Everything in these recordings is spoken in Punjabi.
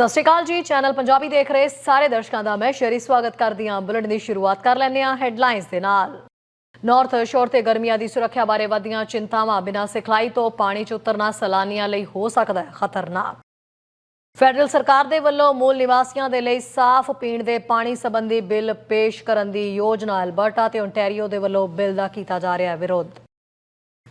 ਸਤਿ ਸ਼੍ਰੀ ਅਕਾਲ ਜੀ, ਚੈਨਲ ਪੰਜਾਬੀ ਦੇਖ ਰਹੇ ਸਾਰੇ ਦਰਸ਼ਕਾਂ ਦਾ ਮੈਂ ਸ਼ਰੀ ਸਵਾਗਤ ਕਰਦੀ ਹਾਂ। ਬੁਲਟ ਦੀ ਸ਼ੁਰੂਆਤ ਕਰ ਲੈਂਦੇ ਹਾਂ ਹੈਡਲਾਈਨਸ ਦੇ ਨਾਲ। ਨਾਰਥ ਸ਼ੋਰ ਤੇ ਗਰਮੀਆਂ ਦੀ ਸੁਰੱਖਿਆ ਬਾਰੇ ਵਧੀਆਂ ਚਿੰਤਾਵਾਂ ਬਿਨਾਂ ਸਿਖਲਾਈ ਤੋਂ ਪਾਣੀ 'ਚ ਉਤਰਨਾ ਸੈਲਾਨੀਆਂ ਲਈ ਹੋ ਸਕਦਾ ਹੈ ਖਤਰਨਾਕ। ਫੈਡਰਲ ਸਰਕਾਰ ਦੇ ਵੱਲੋਂ ਮੂਲ ਨਿਵਾਸੀਆਂ ਦੇ ਲਈ ਸਾਫ਼ ਪੀਣ ਦੇ ਪਾਣੀ ਸੰਬੰਧੀ ਬਿੱਲ ਪੇਸ਼ ਕਰਨ ਦੀ ਯੋਜਨਾ ਅਲਬਰਟਾ ਤੇ ਓਨਟਾਰੀਓ ਦੇ ਵੱਲੋਂ ਬਿੱਲ ਦਾ ਕੀਤਾ ਜਾ ਰਿਹਾ ਵਿਰੋਧ।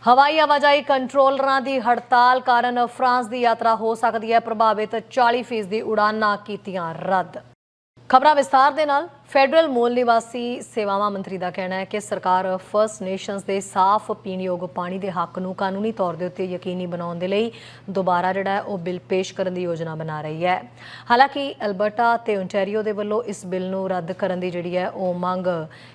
ਹਵਾਈ ਆਵਾਜਾਈ ਕੰਟਰੋਲਰਾਂ ਦੀ ਹੜਤਾਲ ਕਾਰਨ ਫਰਾਂਸ ਦੀ ਯਾਤਰਾ ਹੋ ਸਕਦੀ ਹੈ, ਪ੍ਰਭਾਵਿਤ 40% ਦੀ ਉਡਾਨਾਂ ਕੀਤੀਆਂ ਰੱਦ। ਖਬਰਾਂ ਵਿਸਥਾਰ ਦੇ ਨਾਲ ਫੈਡਰਲ ਮੂਲ ਨਿਵਾਸੀ ਸੇਵਾਵਾਂ ਮੰਤਰੀ ਦਾ ਕਹਿਣਾ ਹੈ ਕਿ ਸਰਕਾਰ ਫਰਸਟ ਨੇਸ਼ਨਸ ਦੇ ਸਾਫ਼ ਪੀਣਯੋਗ ਪਾਣੀ ਦੇ ਹੱਕ ਨੂੰ ਕਾਨੂੰਨੀ ਤੌਰ ਦੇ ਉੱਤੇ ਯਕੀਨੀ ਬਣਾਉਣ ਦੇ ਲਈ ਦੁਬਾਰਾ ਜਿਹੜਾ ਹੈ ਉਹ ਬਿੱਲ ਪੇਸ਼ ਕਰਨ ਦੀ ਯੋਜਨਾ ਬਣਾ ਰਹੀ ਹੈ। ਹਾਲਾਂਕਿ ਅਲਬਰਟਾ ਤੇ ਓਨਟਾਰੀਓ ਦੇ ਵੱਲੋਂ ਇਸ ਬਿੱਲ ਨੂੰ ਰੱਦ ਕਰਨ ਦੀ ਜਿਹੜੀ ਹੈ ਉਹ ਮੰਗ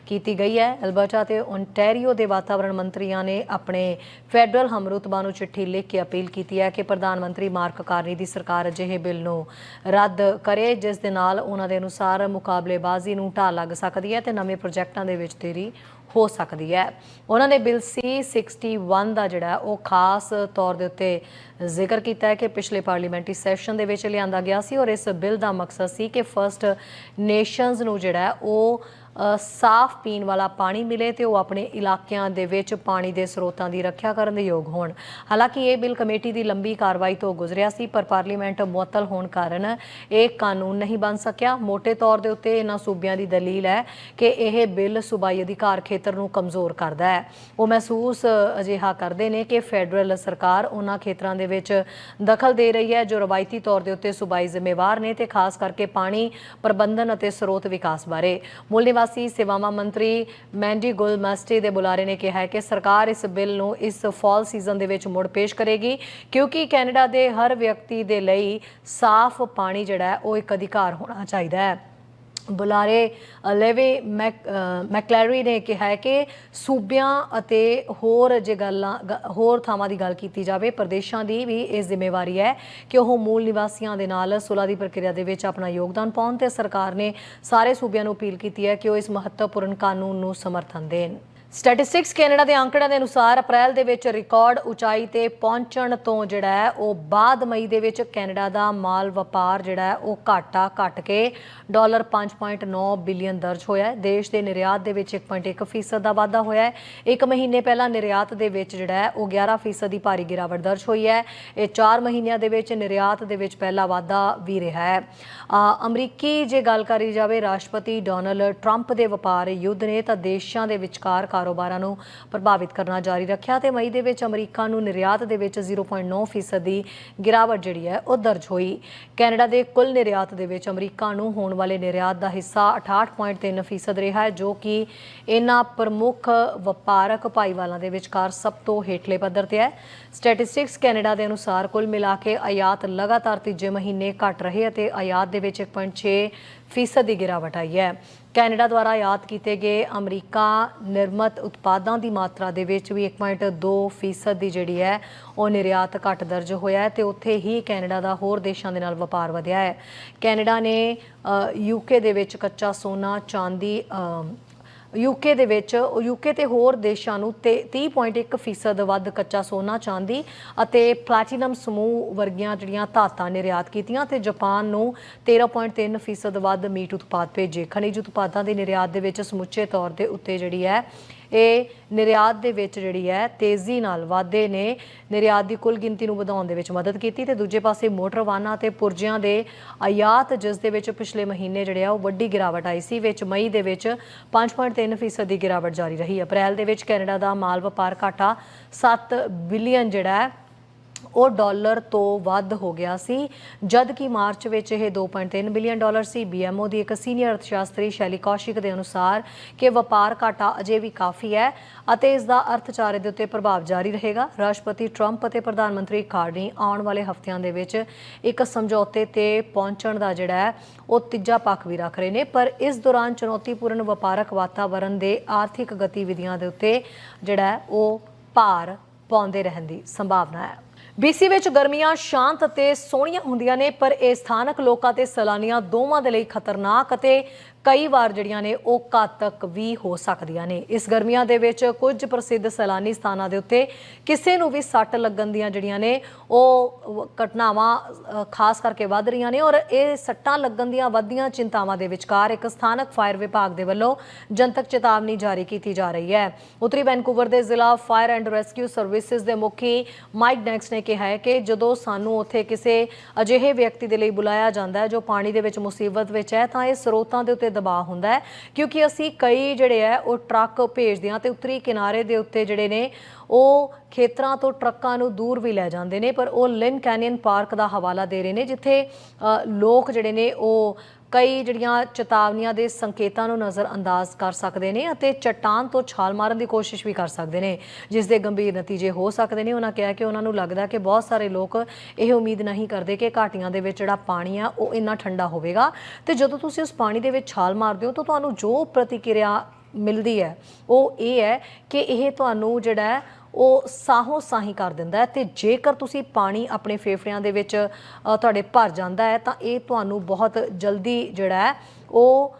ਕੀਤੀ ਗਈ ਹੈ। ਅਲਬਰਟਾ ਤੇ ਓਨਟਾਰੀਓ ਦੇ ਵਾਤਾਵਰਣ ਮੰਤਰੀਆਂ ਨੇ ਆਪਣੇ ਫੈਡਰਲ ਹਮਰੁਤਬਾ ਨੂੰ ਚਿੱਠੀ ਲਿਖ ਕੇ ਅਪੀਲ ਕੀਤੀ ਹੈ ਕਿ ਪ੍ਰਧਾਨ ਮੰਤਰੀ ਮਾਰਕ ਕਾਰਨੀ ਦੀ ਸਰਕਾਰ ਅਜਿਹੇ ਬਿੱਲ ਨੂੰ ਰੱਦ ਕਰੇ, ਜਿਸ ਦੇ ਨਾਲ ਉਹਨਾਂ ਦੇ ਅਨੁਸਾਰ ਮੁਕਾਬਲੇਬਾਜ਼ੀ ਨੂੰ ਢਾਲ ਲੱਗ ਸਕਦੀ ਹੈ ਤੇ ਨਵੇਂ ਪ੍ਰੋਜੈਕਟਾਂ ਦੇ ਵਿੱਚ ਦੇਰੀ ਹੋ ਸਕਦੀ ਹੈ। ਉਹਨਾਂ ਨੇ ਬਿੱਲ C61 ਦਾ ਜਿਹੜਾ ਉਹ ਖਾਸ ਤੌਰ ਦੇ ਉੱਤੇ ਜ਼ਿਕਰ ਕੀਤਾ ਹੈ ਕਿ ਪਿਛਲੇ ਪਾਰਲੀਮੈਂਟਰੀ ਸੈਸ਼ਨ ਦੇ ਵਿੱਚ ਲਿਆਂਦਾ ਗਿਆ ਸੀ ਔਰ ਇਸ ਬਿੱਲ ਦਾ ਮਕਸਦ ਸੀ ਕਿ ਫਰਸਟ ਨੇਸ਼ਨਸ ਨੂੰ ਜਿਹੜਾ ਉਹ ਸਾਫ਼ ਪੀਣ ਵਾਲਾ ਪਾਣੀ ਮਿਲੇ ਤੇ ਉਹ ਆਪਣੇ ਇਲਾਕਿਆਂ ਦੇ ਵਿੱਚ ਪਾਣੀ ਦੇ ਸਰੋਤਾਂ ਦੀ ਰੱਖਿਆ ਕਰਨ ਦੇ ਯੋਗ ਹੋਣ। ਹਾਲਾਂਕਿ ਇਹ ਬਿੱਲ ਕਮੇਟੀ ਦੀ ਲੰਬੀ ਕਾਰਵਾਈ ਤੋਂ ਗੁਜ਼ਰਿਆ ਸੀ, ਪਰ ਪਾਰਲੀਮੈਂਟ ਮੁਅੱਤਲ ਹੋਣ ਕਾਰਨ ਇਹ ਕਾਨੂੰਨ ਨਹੀਂ ਬਣ ਸਕਿਆ। ਮੋٹے ਤੌਰ ਦੇ ਉੱਤੇ ਇਹਨਾਂ ਸੂਬਿਆਂ ਦੀ ਦਲੀਲ ਹੈ ਕਿ ਇਹ ਬਿੱਲ ਸੂਬਾਈ ਅਧਿਕਾਰ ਖੇਤਰ ਨੂੰ ਕਮਜ਼ੋਰ ਕਰਦਾ ਹੈ। ਉਹ ਮਹਿਸੂਸ ਅਜਿਹਾ ਕਰਦੇ ਨੇ ਕਿ ਫੈਡਰਲ ਸਰਕਾਰ ਉਹਨਾਂ ਖੇਤਰਾਂ ਦੇ ਵਿੱਚ ਦਖਲ ਦੇ ਰਹੀ ਹੈ ਜੋ ਰਵਾਇਤੀ ਤੌਰ ਦੇ ਉੱਤੇ ਸੂਬਾਈ ਜ਼ਿੰਮੇਵਾਰ ਨੇ ਤੇ ਖਾਸ ਕਰਕੇ ਪਾਣੀ ਪ੍ਰਬੰਧਨ ਅਤੇ ਸਰੋਤ ਵਿਕਾਸ ਬਾਰੇ। ਮੂਲ ਨਿਵਾਸੀ ਸੀ, ਸੇਵਾਵਾਂ ਮੰਤਰੀ ਮੈਂਡੀ ਗੁਲ ਮਸਟੀ ਦੇ ਬੁਲਾਰੇ ਨੇ ਕਿਹਾ ਹੈ ਕਿ ਸਰਕਾਰ ਇਸ ਬਿੱਲ ਨੂੰ ਇਸ ਫਾਲ ਸੀਜ਼ਨ ਦੇ ਵਿੱਚ ਮੁੜ ਪੇਸ਼ ਕਰੇਗੀ, ਕਿਉਂਕਿ ਕੈਨੇਡਾ ਦੇ ਹਰ ਵਿਅਕਤੀ ਦੇ ਲਈ ਸਾਫ਼ ਪਾਣੀ ਜਿਹੜਾ ਹੈ, ਉਹ ਇੱਕ ਅਧਿਕਾਰ ਹੋਣਾ ਚਾਹੀਦਾ ਹੈ। ਬੁਲਾਰੇ ਲੈਵੇ ਮੈਕ ਅ, ਮੈਕਲੈਰੀ ਨੇ ਕਿਹਾ ਹੈ ਕਿ ਸੂਬਿਆਂ ਅਤੇ ਹੋਰ ਜੇ ਗੱਲਾਂ ਗ- ਹੋਰ ਥਾਵਾਂ ਦੀ ਗੱਲ ਕੀਤੀ ਜਾਵੇ ਪ੍ਰਦੇਸ਼ਾਂ ਦੀ ਵੀ ਇਹ ਜ਼ਿੰਮੇਵਾਰੀ ਹੈ ਕਿ ਉਹ ਮੂਲ ਨਿਵਾਸੀਆਂ ਦੇ ਨਾਲ ਸੁਲ੍ਹਾ ਦੀ ਪ੍ਰਕਿਰਿਆ ਦੇ ਵਿੱਚ ਆਪਣਾ ਯੋਗਦਾਨ ਪਾਉਣ ਤੇ ਸਰਕਾਰ ਨੇ ਸਾਰੇ ਸੂਬਿਆਂ ਨੂੰ ਅਪੀਲ ਕੀਤੀ ਹੈ ਕਿ ਉਹ ਇਸ ਮਹੱਤਵਪੂਰਨ ਕਾਨੂੰਨ ਨੂੰ ਸਮਰਥਨ ਦੇਣ। ਸਟੈਟਿਸਟਿਕਸ ਕੈਨੇਡਾ ਦੇ ਅੰਕੜਿਆਂ ਦੇ ਅਨੁਸਾਰ ਅਪ੍ਰੈਲ ਦੇ ਵਿੱਚ ਰਿਕਾਰਡ ਉਚਾਈ ਤੇ ਪਹੁੰਚਣ ਤੋਂ ਜਿਹੜਾ ਹੈ, ਉਹ ਬਾਅਦ ਮਈ ਦੇ ਵਿੱਚ ਕੈਨੇਡਾ ਦਾ ਮਾਲ ਵਪਾਰ ਜਿਹੜਾ ਹੈ, ਉਹ ਘਾਟਾ ਘਟ ਕੇ ਡਾਲਰ 5.9 ਬਿਲੀਅਨ ਦਰਜ ਹੋਇਆ ਹੈ। ਦੇਸ਼ ਦੇ ਨਿਰਯਾਤ ਦੇ ਵਿੱਚ 1.1% ਫੀਸਦ ਦਾ ਵਾਧਾ ਹੋਇਆ ਹੈ। ਇੱਕ ਮਹੀਨੇ ਪਹਿਲਾਂ ਨਿਰਯਾਤ ਦੇ ਵਿੱਚ ਜਿਹੜਾ ਹੈ, ਉਹ 11% ਫੀਸਦ ਦੀ ਭਾਰੀ ਗਿਰਾਵਟ ਦਰਜ ਹੋਈ ਹੈ। ਇਹ 4 ਮਹੀਨਿਆਂ ਦੇ ਵਿੱਚ ਨਿਰਯਾਤ ਦੇ ਵਿੱਚ ਪਹਿਲਾ ਵਾਧਾ ਵੀ ਰਿਹਾ ਹੈ। ਅਮਰੀਕੀ ਜੇ ਗੱਲ ਕਰੀ ਜਾਵੇ, ਰਾਸ਼ਟਰਪਤੀ ਡੋਨਲਡ ਟਰੰਪ ਦੇ ਵਪਾਰ ਯੁੱਧ ਨੇ ਤਾਂ ਦੇਸ਼ਾਂ ਦੇ ਵਿਚਕਾਰ ਕਾਰੋਬਾਰਾਂ ਨੂੰ ਪ੍ਰਭਾਵਿਤ ਕਰਨਾ ਜਾਰੀ ਰੱਖਿਆ ਤੇ ਮਈ ਦੇ ਵਿੱਚ ਅਮਰੀਕਾ ਨੂੰ ਨਿਰਯਾਤ ਦੇ ਵਿੱਚ 0.9% ਫੀਸਦ ਦੀ ਗਿਰਾਵਟ ਜਿਹੜੀ ਹੈ ਉਹ ਦਰਜ ਹੋਈ। ਕੈਨੇਡਾ ਦੇ ਕੁੱਲ ਨਿਰਯਾਤ ਦੇ ਵਿੱਚ ਅਮਰੀਕਾ ਨੂੰ ਹੋਣ ਵਾਲੇ ਨਿਰਯਾਤ ਦਾ ਹਿੱਸਾ 68.3% ਫੀਸਦ ਰਿਹਾ ਹੈ, ਜੋ ਕਿ ਇਹਨਾਂ ਪ੍ਰਮੁੱਖ ਵਪਾਰਕ ਭਾਈਵਾਲਾਂ ਦੇ ਵਿਚਕਾਰ ਸਭ ਤੋਂ ਹੇਠਲੇ ਪੱਧਰ ਤੇ ਹੈ। ਸਟੈਟਿਸਟਿਕਸ ਕੈਨੇਡਾ ਦੇ ਅਨੁਸਾਰ ਕੁੱਲ ਮਿਲਾ ਕੇ ਆਯਾਤ ਲਗਾਤਾਰ ਤੀਜੇ ਮਹੀਨੇ ਘਟ ਰਹੇ ਅਤੇ ਆਯਾਤ ਦੇ ਵਿੱਚ 1.6 ਫੀਸਦ ਦੀ ਗਿਰਾਵਟ ਆਈ ਹੈ। ਕੈਨੇਡਾ ਦੁਆਰਾ ਆਯਾਤ ਕੀਤੇ ਗਏ ਅਮਰੀਕਾ ਨਿਰਮਤ ਉਤਪਾਦਾਂ ਦੀ ਮਾਤਰਾ ਦੇ ਵਿੱਚ ਵੀ 1.2 ਫੀਸਦ ਦੀ ਜਿਹੜੀ ਹੈ, ਉਹ ਨਿਰਯਾਤ ਘਟ ਦਰਜ ਹੋਇਆ ਹੈ ਤੇ ਉੱਥੇ ਹੀ ਕੈਨੇਡਾ ਦਾ ਹੋਰ ਦੇਸ਼ਾਂ ਦੇ ਨਾਲ ਵਪਾਰ ਵਧਿਆ ਹੈ। ਕੈਨੇਡਾ ਨੇ ਯੂਕੇ ਦੇ ਵਿੱਚ ਕੱਚਾ ਸੋਨਾ, ਚਾਂਦੀ ਯੂਕੇ ਦੇ ਵਿੱਚ ਯੂਕੇ ਤੇ ਹੋਰ ਦੇਸ਼ਾਂ ਨੂੰ ਤੇ 30.1 ਫੀਸਦ ਵੱਧ ਕੱਚਾ ਸੋਨਾ ਚਾਂਦੀ ਅਤੇ ਪਲੈਟੀਨਮ ਸਮੂਹ ਵਰਗੀਆਂ ਜਿਹੜੀਆਂ ਧਾਤਾਂ ਨਿਰਯਾਤ ਕੀਤੀਆਂ ਤੇ ਜਾਪਾਨ ਨੂੰ 13.3 ਫੀਸਦ ਵੱਧ ਮੀਟ ਉਤਪਾਦ ਭੇਜੇ। ਖਣਿਜ ਉਤਪਾਦਾਂ ਦੇ ਨਿਰਯਾਤ ਦੇ ਵਿੱਚ ਸਮੁੱਚੇ ਤੌਰ ਦੇ ਉੱਤੇ ਜਿਹੜੀ ਹੈ ਇਹ ਨਿਰਯਾਤ ਦੇ ਵਿੱਚ ਜਿਹੜੀ ਹੈ ਤੇਜ਼ੀ ਨਾਲ ਵਾਧੇ ਨੇ। ਨਿਰਯਾਤ ਦੀ ਕੁੱਲ ਗਿਣਤੀ ਨੂੰ ਵਧਾਉਣ ਦੇ ਵਿੱਚ ਮਦਦ ਕੀਤੀ ਤੇ ਦੂਜੇ ਪਾਸੇ ਮੋਟਰ ਵਾਹਨਾਂ ਤੇ ਪੁਰਜਿਆਂ ਦੇ ਆਯਾਤ, ਜਿਸ ਦੇ ਵਿੱਚ ਪਿਛਲੇ ਮਹੀਨੇ ਜਿਹੜੇ ਆ ਉਹ ਵੱਡੀ ਗਿਰਾਵਟ ਆਈ ਸੀ, ਵਿੱਚ ਮਈ ਦੇ ਵਿੱਚ 5.3 ਫੀਸਦ ਦੀ ਗਿਰਾਵਟ ਜਾਰੀ ਰਹੀ। ਅਪ੍ਰੈਲ ਦੇ ਵਿੱਚ ਕੈਨੇਡਾ ਦਾ ਮਾਲ ਵਪਾਰ ਘਾਟਾ 7 ਬਿਲੀਅਨ ਜਿਹੜਾ ਹੈ ਉਹ ਡਾਲਰ ਤੋਂ ਵੱਧ ਹੋ ਗਿਆ ਸੀ ਜਦ ਕਿ ਮਾਰਚ ਵਿੱਚ ਇਹ 2.3 ਬਿਲੀਅਨ ਡਾਲਰ ਸੀ। ਬੀਐਮਓ ਦੀ ਇੱਕ ਸੀਨੀਅਰ ਅਰਥਸ਼ਾਸਤਰੀ ਸ਼ੈਲੀ ਕੌਸ਼ਿਕ ਦੇ ਅਨੁਸਾਰ ਕਿ ਵਪਾਰ ਘਾਟਾ ਅਜੇ ਵੀ ਕਾਫੀ ਹੈ ਅਤੇ ਇਸ ਦਾ ਅਰਥਚਾਰੇ ਦੇ ਉੱਤੇ ਪ੍ਰਭਾਵ ਜਾਰੀ ਰਹੇਗਾ। ਰਾਸ਼ਟਰਪਤੀ ਟਰੰਪ ਅਤੇ ਪ੍ਰਧਾਨ ਮੰਤਰੀ ਕਾਰਨੀ ਆਉਣ ਵਾਲੇ ਹਫ਼ਤਿਆਂ ਦੇ ਵਿੱਚ ਇੱਕ ਸਮਝੌਤੇ ਤੇ ਪਹੁੰਚਣ ਦਾ ਜਿਹੜਾ ਹੈ, ਉਹ ਤੀਜਾ ਪੱਖ ਵੀ ਰੱਖ ਰਹੇ ਨੇ। ਪਰ ਇਸ ਦੌਰਾਨ ਚੁਣੌਤੀਪੂਰਨ ਵਪਾਰਕ ਵਾਤਾਵਰਣ ਦੇ ਆਰਥਿਕ ਗਤੀਵਿਧੀਆਂ ਦੇ ਉੱਤੇ ਜਿਹੜਾ ਉਹ ਭਾਰ ਪਾਉਂਦੇ ਰਹਿਣ ਦੀ ਸੰਭਾਵਨਾ ਹੈ। ਬੀਸੀ ਵਿੱਚ ਗਰਮੀਆਂ ਸ਼ਾਂਤ ਅਤੇ ਸੋਹਣੀਆਂ ਹੁੰਦੀਆਂ ਨੇ, ਪਰ ਇਹ ਸਥਾਨਕ ਲੋਕਾਂ ਤੇ ਸੈਲਾਨੀਆਂ ਦੋਵਾਂ ਦੇ ਲਈ ਖਤਰਨਾਕ ਅਤੇ ਕਈ ਵਾਰ ਜਿਹੜੀਆਂ ਨੇ ਉਹ ਘਾਤਕ ਵੀ ਹੋ ਸਕਦੀਆਂ ਨੇ। ਇਸ ਗਰਮੀਆਂ ਦੇ ਵਿੱਚ ਕੁਝ ਪ੍ਰਸਿੱਧ ਸੈਲਾਨੀ ਸਥਾਨਾਂ ਦੇ ਉੱਤੇ ਕਿਸੇ ਨੂੰ ਵੀ ਸੱਟ ਲੱਗਣ ਦੀਆਂ ਜਿਹੜੀਆਂ ਨੇ, ਉਹ ਘਟਨਾਵਾਂ ਖਾਸ ਕਰਕੇ ਵੱਧ ਰਹੀਆਂ ਨੇ ਔਰ ਇਹ ਸੱਟਾਂ ਲੱਗਣ ਦੀਆਂ ਵੱਧਦੀਆਂ ਚਿੰਤਾਵਾਂ ਦੇ ਵਿਚਕਾਰ ਇੱਕ ਸਥਾਨਕ ਫਾਇਰ ਵਿਭਾਗ ਦੇ ਵੱਲੋਂ ਜਨਤਕ ਚੇਤਾਵਨੀ ਜਾਰੀ ਕੀਤੀ ਜਾ ਰਹੀ ਹੈ। ਉੱਤਰੀ ਵੈਨਕੂਵਰ ਦੇ ਜ਼ਿਲ੍ਹਾ ਫਾਇਰ ਐਂਡ ਰੈਸਕਿਊ ਸਰਵਿਸਿਜ਼ ਦੇ ਮੁਖੀ ਮਾਈਕ ਡੈਕਸ ਨੇ ਕਿਹਾ ਹੈ ਕਿ ਜਦੋਂ ਸਾਨੂੰ ਉੱਥੇ ਕਿਸੇ ਅਜਿਹੇ ਵਿਅਕਤੀ ਦੇ ਲਈ ਬੁਲਾਇਆ ਜਾਂਦਾ ਹੈ ਜੋ ਪਾਣੀ ਦੇ ਵਿੱਚ ਮੁਸੀਬਤ ਵਿੱਚ ਹੈ, ਤਾਂ ਇਹ ਸਰੋਤਾਂ ਦੇ ਉੱਤੇ ਦਬਾਅ ਹੁੰਦਾ ਹੈ ਕਿਉਂਕਿ ਅਸੀਂ ਕਈ ਜਿਹੜੇ ਹੈ ਉਹ ਟਰੱਕ ਭੇਜਦੇ ਹਾਂ ਤੇ ਉੱਤਰੀ ਕਿਨਾਰੇ ਦੇ ਉੱਤੇ ਜਿਹੜੇ ਨੇ ਉਹ ਖੇਤਰਾਂ ਤੋਂ ਟਰੱਕਾਂ ਨੂੰ ਦੂਰ ਵੀ ਲੈ ਜਾਂਦੇ ਨੇ ਪਰ ਉਹ ਲਿਨ ਕੈਨੀਅਨ ਪਾਰਕ ਦਾ ਹਵਾਲਾ ਦੇ ਰਹੇ ਨੇ ਜਿੱਥੇ ਅ, ਲੋਕ ਜਿਹੜੇ ਨੇ ਉਹ ਕਈ ਜਿਹੜੀਆਂ ਚੇਤਾਵਨੀਆਂ ਦੇ ਸੰਕੇਤਾਂ ਨੂੰ ਨਜ਼ਰ ਅੰਦਾਜ਼ ਕਰ ਸਕਦੇ ਨੇ ਅਤੇ ਚਟਾਨ ਤੋਂ ਛਾਲ ਮਾਰਨ ਦੀ ਕੋਸ਼ਿਸ਼ ਵੀ ਕਰ ਸਕਦੇ ਨੇ। ਜਿਸ ਦੇ ਗੰਭੀਰ ਨਤੀਜੇ ਹੋ ਸਕਦੇ ਨੇ। ਉਹਨਾਂ ਕਿਹਾ ਕਿ ਉਹਨਾਂ ਨੂੰ ਲੱਗਦਾ ਕਿ ਬਹੁਤ ਸਾਰੇ ਲੋਕ ਇਹ ਉਮੀਦ ਨਹੀਂ ਕਰਦੇ ਕਿ ਘਾਟੀਆਂ ਦੇ ਵਿੱਚ ਜਿਹੜਾ ਪਾਣੀ ਆ, ਉਹ ਇੰਨਾ ਠੰਡਾ ਹੋਵੇਗਾ। ਤੇ ਜਦੋਂ ਤੁਸੀਂ ਉਸ ਪਾਣੀ ਦੇ ਵਿੱਚ ਛਾਲ ਮਾਰਦੇ ਹੋ, ਤਾਂ ਤੁਹਾਨੂੰ ਜੋ ਪ੍ਰਤੀਕਿਰਿਆ ਮਿਲਦੀ ਹੈ, ਉਹ ਇਹ ਹੈ ਕਿ ਇਹ ਤੁਹਾਨੂੰ ਜਿਹੜਾ ਉਹ ਸਾਹੋਂ ਸਾਹੀ ਕਰ ਦਿੰਦਾ ਹੈ ਤੇ ਜੇਕਰ ਤੁਸੀਂ ਪਾਣੀ ਆਪਣੇ ਫੇਫੜਿਆਂ ਦੇ ਵਿੱਚ ਤੁਹਾਡੇ ਭਰ ਜਾਂਦਾ ਹੈ, ਤਾਂ ਇਹ ਤੁਹਾਨੂੰ ਬਹੁਤ ਜਲਦੀ ਜਿਹੜਾ ਹੈ, ਉਹ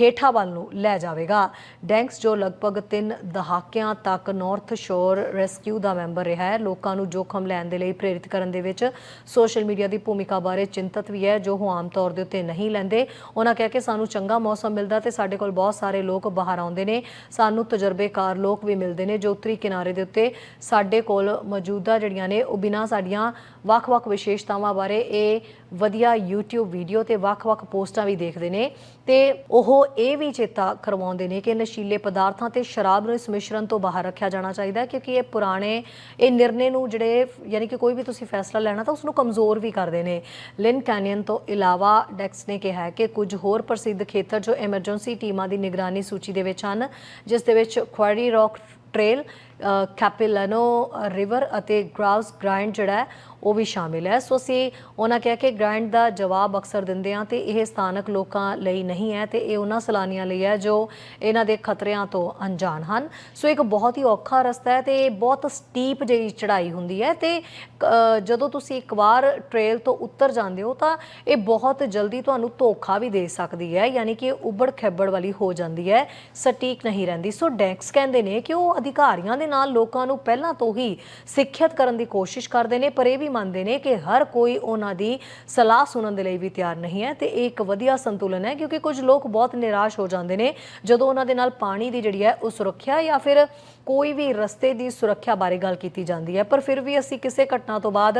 ਹੇਠਾਂ ਵੱਲ ਨੂੰ ਲੈ ਜਾਵੇਗਾ। ਡੈਂਕਸ, ਜੋ ਲਗਭਗ 3 ਦਹਾਕਿਆਂ ਤੱਕ ਨਾਰਥ ਸ਼ੋਰ ਰੈਸਕਿਊ ਦਾ ਮੈਂਬਰ ਰਿਹਾ ਹੈ, ਲੋਕਾਂ ਨੂੰ ਜੋਖਮ ਲੈਣ ਦੇ ਲਈ ਪ੍ਰੇਰਿਤ ਕਰਨ ਦੇ ਵਿੱਚ ਸੋਸ਼ਲ ਮੀਡੀਆ ਦੀ ਭੂਮਿਕਾ ਬਾਰੇ ਚਿੰਤਤ ਵੀ ਹੈ, ਜੋ ਉਹ ਆਮ ਤੌਰ ਦੇ ਉੱਤੇ ਨਹੀਂ ਲੈਂਦੇ। ਉਹਨਾਂ ਕਹਿ ਕੇ ਸਾਨੂੰ ਚੰਗਾ ਮੌਸਮ ਮਿਲਦਾ ਤੇ ਸਾਡੇ ਕੋਲ ਬਹੁਤ ਸਾਰੇ ਲੋਕ ਬਾਹਰ ਆਉਂਦੇ ਨੇ। ਸਾਨੂੰ ਤਜਰਬੇਕਾਰ ਲੋਕ ਵੀ ਮਿਲਦੇ ਨੇ, ਜੋ ਉੱਤਰੀ ਕਿਨਾਰੇ ਦੇ ਉੱਤੇ ਸਾਡੇ ਕੋਲ ਮੌਜੂਦਾ ਜਿਹੜੀਆਂ ਨੇ, ਉਹ ਬਿਨਾਂ ਸਾਡੀਆਂ ਵੱਖ-ਵੱਖ ਵਿਸ਼ੇਸ਼ਤਾਵਾਂ ਬਾਰੇ ਇਹ ਵਧੀਆ YouTube ਵੀਡੀਓ ਤੇ ਵੱਖ-ਵੱਖ ਪੋਸਟਾਂ ਵੀ ਦੇਖਦੇ ਨੇ ਤੇ ਉਹ ਇਹ ਵੀ ਚੇਤਾ ਕਰਵਾਉਂਦੇ ਨੇ ਕਿ ਨਸ਼ੀਲੇ ਪਦਾਰਥਾਂ ਤੇ ਸ਼ਰਾਬ ਨੂੰ ਇਸ ਮਿਸ਼ਰਣ ਤੋਂ ਬਾਹਰ ਰੱਖਿਆ ਜਾਣਾ ਚਾਹੀਦਾ ਹੈ ਕਿਉਂਕਿ ਇਹ ਪੁਰਾਣੇ, ਇਹ ਨਿਰਣੇ ਨੂੰ ਜਿਹੜੇ ਯਾਨੀ ਕਿ ਕੋਈ ਵੀ ਤੁਸੀਂ ਫੈਸਲਾ ਲੈਣਾ ਤਾਂ ਉਸ ਨੂੰ ਕਮਜ਼ੋਰ ਵੀ ਕਰਦੇ ਨੇ। ਲਿਨ ਕੈਨੀਅਨ ਤੋਂ ਇਲਾਵਾ ਡੈਕਸ ਨੇ ਕਿਹਾ ਹੈ ਕਿ ਕੁਝ ਹੋਰ ਪ੍ਰਸਿੱਧ ਖੇਤਰ ਜੋ ਐਮਰਜੈਂਸੀ ਟੀਮਾਂ ਦੀ ਨਿਗਰਾਨੀ ਸੂਚੀ ਦੇ ਵਿੱਚ ਹਨ, ਜਿਸ ਦੇ ਵਿੱਚ Quarry Rock Trail Capilano River ਅਤੇ ਗ੍ਰਾਸ ਗ੍ਰਾਈਂਡ ਜਿਹੜਾ ਹੈ, ਉਹ ਵੀ ਸ਼ਾਮਿਲ ਹੈ। ਸੋ ਅਸੀਂ ਉਹਨਾਂ ਕਿਹਾ ਕਿ ਗ੍ਰਾਈਂਡ ਦਾ ਜਵਾਬ ਅਕਸਰ ਦਿੰਦੇ ਆ ਤੇ ਇਹ ਸਥਾਨਕ ਲੋਕਾਂ ਲਈ ਨਹੀਂ ਹੈ ਤੇ ਇਹ ਉਹਨਾਂ ਸੈਲਾਨੀਆਂ ਲਈ ਹੈ ਜੋ ਇਹਨਾਂ ਦੇ ਖਤਰਿਆਂ ਤੋਂ ਅਣਜਾਣ ਹਨ। ਸੋ ਇੱਕ ਬਹੁਤ ਹੀ ਔਖਾ ਰਸਤਾ ਹੈ ਤੇ ਇਹ ਬਹੁਤ ਸਟੀਪ ਜਿਹੀ ਚੜ੍ਹਾਈ ਹੁੰਦੀ ਹੈ ਤੇ ਜਦੋਂ ਤੁਸੀਂ ਇੱਕ ਵਾਰ ਟ੍ਰੇਲ ਤੋਂ ਉੱਤਰ ਜਾਂਦੇ ਹੋ ਤਾਂ ਇਹ ਬਹੁਤ ਜਲਦੀ ਤੁਹਾਨੂੰ ਧੋਖਾ ਵੀ ਦੇ ਸਕਦੀ ਹੈ, ਯਾਨੀ ਕਿ ਉਬੜ ਖੈਬੜ ਵਾਲੀ ਹੋ ਜਾਂਦੀ ਹੈ, ਸਟੀਕ ਨਹੀਂ ਰਹਿੰਦੀ। ਸੋ ਡੈਕਸ ਕਹਿੰਦੇ ਨੇ ਕਿ ਉਹ ਅਧਿਕਾਰੀਆਂ ਦੇ ਨਾਲ ਲੋਕਾਂ ਨੂੰ ਪਹਿਲਾਂ ਤੋਂ ਹੀ ਸਿੱਖਿਅਤ ਕਰਨ ਦੀ ਕੋਸ਼ਿਸ਼ ਕਰਦੇ ਨੇ, ਪਰ ਇਹ ਵੀ ਮੰਨਦੇ ਨੇ ਕਿ ਹਰ ਕੋਈ ਉਹਨਾਂ ਦੀ ਸਲਾਹ ਸੁਣਨ ਦੇ ਲਈ ਵੀ ਤਿਆਰ ਨਹੀਂ ਹੈ ਤੇ ਇਹ ਇੱਕ ਵਧੀਆ ਸੰਤੁਲਨ ਹੈ, ਕਿਉਂਕਿ ਕੁਝ ਲੋਕ ਬਹੁਤ ਨਿਰਾਸ਼ ਹੋ ਜਾਂਦੇ ਨੇ ਜਦੋਂ ਉਹਨਾਂ ਦੇ ਨਾਲ ਪਾਣੀ ਦੀ ਜਿਹੜੀ ਹੈ ਉਹ ਸੁਰੱਖਿਆ ਜਾਂ ਫਿਰ ਕੋਈ ਵੀ ਰਸਤੇ ਦੀ ਸੁਰੱਖਿਆ ਬਾਰੇ ਗੱਲ ਕੀਤੀ ਜਾਂਦੀ ਹੈ। ਪਰ ਫਿਰ ਵੀ ਅਸੀਂ ਕਿਸੇ ਘਟਨਾ ਤੋਂ ਬਾਅਦ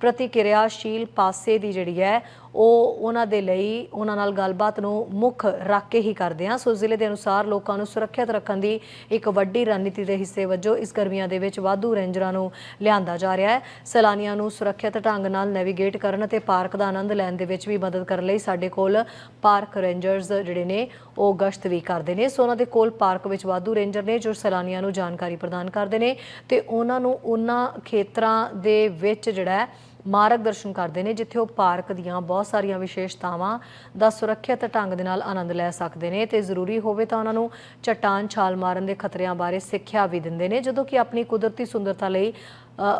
ਪ੍ਰਤੀਕਿਰਿਆਸ਼ੀਲ ਪਾਸੇ ਦੀ ਜਿਹੜੀ ਹੈ ਉਹ ਉਹਨਾਂ ਦੇ ਲਈ ਉਹਨਾਂ ਨਾਲ ਗੱਲਬਾਤ ਨੂੰ ਮੁੱਖ ਰੱਖ ਕੇ ਹੀ ਕਰਦੇ ਹਾਂ ਸੋ ਜ਼ਿਲ੍ਹੇ ਦੇ ਅਨੁਸਾਰ ਲੋਕਾਂ ਨੂੰ ਸੁਰੱਖਿਅਤ ਰੱਖਣ ਦੀ ਇੱਕ ਵੱਡੀ ਰਣਨੀਤੀ ਦੇ ਹਿੱਸੇ ਵਜੋਂ ਇਸ ਗਰਮੀਆਂ ਦੇ ਵਿੱਚ ਵਾਧੂ ਰੇਂਜਰਾਂ ਨੂੰ ਲਿਆਂਦਾ ਜਾ ਰਿਹਾ ਹੈ। ਸੈਲਾਨੀਆਂ ਨੂੰ ਸੁਰੱਖਿਅਤ ਢੰਗ ਨਾਲ ਨੈਵੀਗੇਟ ਕਰਨ ਅਤੇ ਪਾਰਕ ਦਾ ਆਨੰਦ ਲੈਣ ਦੇ ਵਿੱਚ ਵੀ ਮਦਦ ਕਰਨ ਲਈ ਸਾਡੇ ਕੋਲ ਪਾਰਕ ਰੇਂਜਰਸ ਜਿਹੜੇ ਨੇ, ਉਹ ਗਸ਼ਤ ਵੀ ਕਰਦੇ ਨੇ। ਸੋ ਉਹਨਾਂ ਦੇ ਕੋਲ ਪਾਰਕ ਵਿੱਚ ਵਾਧੂ ਰੇਂਜਰ ਨੇ ਜੋ ਸੈਲਾਨੀਆਂ ਨੂੰ ਜਾਣਕਾਰੀ ਪ੍ਰਦਾਨ ਕਰਦੇ ਨੇ ਤੇ ਉਹਨਾਂ ਨੂੰ ਉਹਨਾਂ ਖੇਤਰਾਂ ਦੇ ਵਿੱਚ ਜਿਹੜਾ ਹੈ ਮਾਰਗ ਦਰਸ਼ਨ ਕਰਦੇ ਨੇ, ਜਿੱਥੇ ਉਹ ਪਾਰਕ ਦੀਆਂ ਬਹੁਤ ਸਾਰੀਆਂ ਵਿਸ਼ੇਸ਼ਤਾਵਾਂ ਦਾ ਸੁਰੱਖਿਅਤ ਢੰਗ ਦੇ ਨਾਲ ਆਨੰਦ ਲੈ ਸਕਦੇ ਨੇ ਤੇ ਜ਼ਰੂਰੀ ਹੋਵੇ ਤਾਂ ਉਹਨਾਂ ਨੂੰ ਚਟਾਨ ਛਾਲ ਮਾਰਨ ਦੇ ਖਤਰਿਆਂ ਬਾਰੇ ਸਿੱਖਿਆ ਵੀ ਦਿੰਦੇ ਨੇ, ਜਦੋਂ ਕਿ ਆਪਣੀ ਕੁਦਰਤੀ ਸੁੰਦਰਤਾ ਲਈ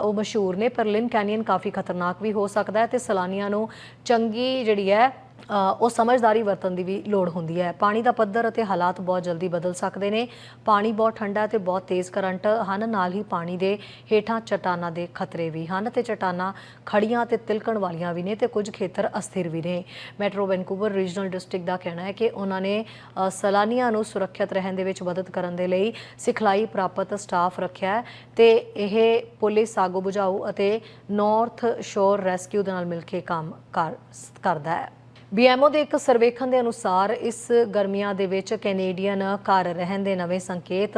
ਉਹ ਮਸ਼ਹੂਰ ਨੇ। ਪਰ ਲਿਨ ਕੈਨੀਅਨ ਕਾਫੀ ਖਤਰਨਾਕ ਵੀ ਹੋ ਸਕਦਾ ਹੈ ਤੇ ਸੈਲਾਨੀਆਂ ਨੂੰ ਚੰਗੀ ਜਿਹੜੀ ਹੈ ਉਹ ਸਮਝਦਾਰੀ ਵਰਤਣ ਦੀ ਵੀ ਲੋੜ ਹੁੰਦੀ ਹੈ। ਪਾਣੀ ਦਾ ਪੱਧਰ ਅਤੇ ਹਾਲਾਤ ਬਹੁਤ ਜਲਦੀ ਬਦਲ ਸਕਦੇ ਨੇ। ਪਾਣੀ ਬਹੁਤ ਠੰਡਾ ਹੈ ਤੇ ਬਹੁਤ ਤੇਜ਼ ਕਰੰਟ ਹਨ ਨਾਲ ਹੀ ਪਾਣੀ ਦੇ ਹੇਠਾਂ ਚਟਾਨਾਂ ਦੇ ਖਤਰੇ ਵੀ ਹਨ ਤੇ ਚਟਾਨਾਂ ਖੜੀਆਂ ਤੇ ਤਿਲਕਣ ਵਾਲੀਆਂ ਵੀ ਨੇ ਤੇ ਕੁਝ ਖੇਤਰ ਅਸਥਿਰ ਵੀ ਨੇ। ਮੈਟਰੋ ਵੈਨਕੂਵਰ ਰੀਜਨਲ ਡਿਸਟ੍ਰਿਕਟ ਦਾ ਕਹਿਣਾ ਹੈ ਕਿ ਉਹਨਾਂ ਨੇ ਅ, ਸੈਲਾਨੀਆਂ ਨੂੰ ਸੁਰੱਖਿਅਤ ਰਹਿਣ ਦੇ ਵਿੱਚ ਮਦਦ ਕਰਨ ਦੇ ਲਈ ਸਿਖਲਾਈ ਪ੍ਰਾਪਤ ਸਟਾਫ ਰੱਖਿਆ ਹੈ ਤੇ ਇਹ ਪੁਲਿਸ ਆਗੂ ਬੁਝਾਊ ਅਤੇ ਨਾਰਥ ਸ਼ੋਰ ਰੈਸਕਿਊ ਦੇ ਨਾਲ ਮਿਲ ਕੇ ਕੰਮ ਕਰ ਕਰਦਾ ਹੈ। ਬੀਐਮਓ ਦੇ ਇੱਕ ਸਰਵੇਖਣ ਦੇ ਅਨੁਸਾਰ ਇਸ ਗਰਮੀਆਂ ਦੇ ਵਿੱਚ ਕੈਨੇਡੀਅਨ ਘਰ ਰਹਿਣ ਦੇ ਨਵੇਂ ਸੰਕੇਤ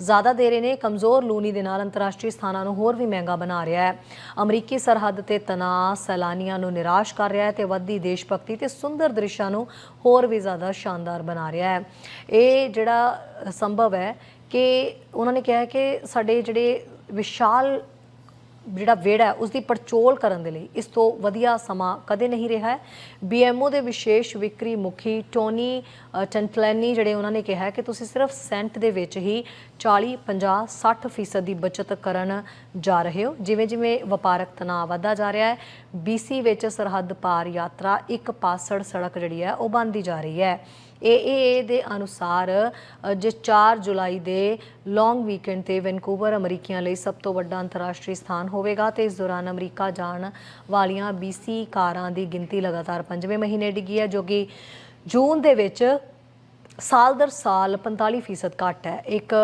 ਜ਼ਿਆਦਾ ਦੇ ਰਹੇ ਨੇ। ਕਮਜ਼ੋਰ ਲੂਨੀ ਦੇ ਨਾਲ ਅੰਤਰਰਾਸ਼ਟਰੀ ਸਥਾਨਾਂ ਨੂੰ ਹੋਰ ਵੀ ਮਹਿੰਗਾ ਬਣਾ ਰਿਹਾ ਹੈ। ਅਮਰੀਕੀ ਸਰਹੱਦ ਤੇ ਤਣਾਅ ਸੈਲਾਨੀਆਂ ਨੂੰ ਨਿਰਾਸ਼ ਕਰ ਰਿਹਾ ਹੈ ਤੇ ਵੱਧਦੀ ਦੇਸ਼ ਭਗਤੀ ਤੇ ਸੁੰਦਰ ਦ੍ਰਿਸ਼ਾਂ ਨੂੰ ਹੋਰ ਵੀ ਜ਼ਿਆਦਾ ਸ਼ਾਨਦਾਰ ਬਣਾ ਰਿਹਾ ਹੈ। ਇਹ ਜਿਹੜਾ ਸੰਭਵ ਹੈ ਕਿ ਉਹਨਾਂ ਨੇ ਕਿਹਾ ਕਿ ਸਾਡੇ ਜਿਹੜੇ ਵਿਸ਼ਾਲ ਜਿਹੜਾ ਵਿਹੜਾ ਹੈ ਉਸ ਦੀ ਪੜਚੋਲ ਕਰਨ ਦੇ ਲਈ ਇਸ ਤੋਂ ਵਧੀਆ ਸਮਾਂ ਕਦੇ ਨਹੀਂ ਰਿਹਾ ਹੈ। ਬੀਐਮਓ ਦੇ ਵਿਸ਼ੇਸ਼ ਵਿਕਰੀ ਮੁਖੀ ਟੋਨੀ ਅ, ਟੈਂਟਲੈਨੀ ਜਿਹੜੇ ਉਹਨਾਂ ਨੇ ਕਿਹਾ ਕਿ ਤੁਸੀਂ ਸਿਰਫ ਸੈਂਟ ਦੇ ਵਿੱਚ ਹੀ 40 50 60 ਫੀਸਦ ਦੀ ਬਚਤ ਕਰਨ ਜਾ ਰਹੇ ਹੋ। ਜਿਵੇਂ ਜਿਵੇਂ ਵਪਾਰਕ ਤਣਾਅ ਵਧਦਾ ਜਾ ਰਿਹਾ ਹੈ ਬੀਸੀ ਵਿੱਚ ਸਰਹੱਦ ਪਾਰ ਯਾਤਰਾ ਇੱਕ ਪਾਸੜ ਸੜਕ ਜਿਹੜੀ ਹੈ ਉਹ ਬਣਦੀ ਜਾ ਰਹੀ ਹੈ। AAA ਦੇ ਅਨੁਸਾਰ ਅ, ਜੇ 4 ਜੁਲਾਈ ਦੇ ਲੌਂਗ ਵੀਕਐਂਡ ਤੇ ਵੈਨਕੂਵਰ ਅਮਰੀਕੀਆਂ ਲਈ ਸਭ ਤੋਂ ਵੱਡਾ ਅੰਤਰਰਾਸ਼ਟਰੀ ਸਥਾਨ ਹੋਵੇਗਾ ਤੇ ਇਸ ਦੌਰਾਨ ਅਮਰੀਕਾ ਜਾਣ ਵਾਲੀਆਂ BC ਕਾਰਾਂ ਦੀ ਗਿਣਤੀ ਲਗਾਤਾਰ ਪੰਜਵੇਂ ਮਹੀਨੇ ਡਿੱਗੀ ਹੈ ਜੋ ਕਿ ਜੂਨ ਦੇ ਵਿੱਚ ਸਾਲ ਦਰ ਸਾਲ 45% ਘੱਟ ਹੈ। ਇੱਕ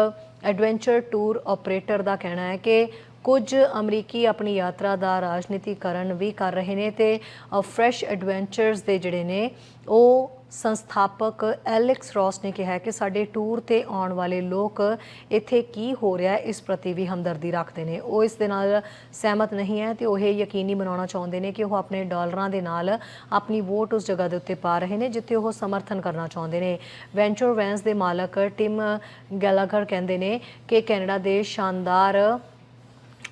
ਐਡਵੈਂਚਰ ਟੂਰ ਆਪਰੇਟਰ ਦਾ ਕਹਿਣਾ ਹੈ ਕਿ ਕੁਝ ਅਮਰੀਕੀ ਆਪਣੀ ਯਾਤਰਾ ਦਾ ਰਾਜਨੀਤੀਕਰਨ ਵੀ ਕਰ ਰਹੇ ਨੇ ਤੇ ਫਰੈਸ਼ ਐਡਵੈਂਚਰਸ ਦੇ ਜਿਹੜੇ ਨੇ ਉਹ ਸੰਸਥਾਪਕ ਐਲੈਕਸ ਰੌਸ ਨੇ ਕਿਹਾ ਕਿ ਸਾਡੇ ਟੂਰ ਤੇ ਆਉਣ ਵਾਲੇ ਲੋਕ ਇੱਥੇ ਕੀ ਹੋ ਰਿਹਾ ਹੈ, ਇਸ ਪ੍ਰਤੀ ਵੀ ਹਮਦਰਦੀ ਰੱਖਦੇ ਨੇ। ਉਹ ਇਸ ਦੇ ਨਾਲ ਸਹਿਮਤ ਨਹੀਂ ਹੈ ਤੇ ਉਹ ਇਹ ਯਕੀਨੀ ਬਣਾਉਣਾ ਚਾਹੁੰਦੇ ਨੇ ਕਿ ਉਹ ਆਪਣੇ ਡਾਲਰਾਂ ਦੇ ਨਾਲ ਆਪਣੀ ਵੋਟ ਉਸ ਜਗ੍ਹਾ ਦੇ ਉੱਤੇ ਪਾ ਰਹੇ ਨੇ ਜਿੱਥੇ ਉਹ ਸਮਰਥਨ ਕਰਨਾ ਚਾਹੁੰਦੇ ਨੇ। ਵੈਂਚਰ ਵੈਂਸ ਦੇ ਮਾਲਕ ਟਿਮ ਗੈਲਾਗਰ ਕਹਿੰਦੇ ਨੇ ਕਿ ਕੈਨੇਡਾ ਦੇ ਸ਼ਾਨਦਾਰ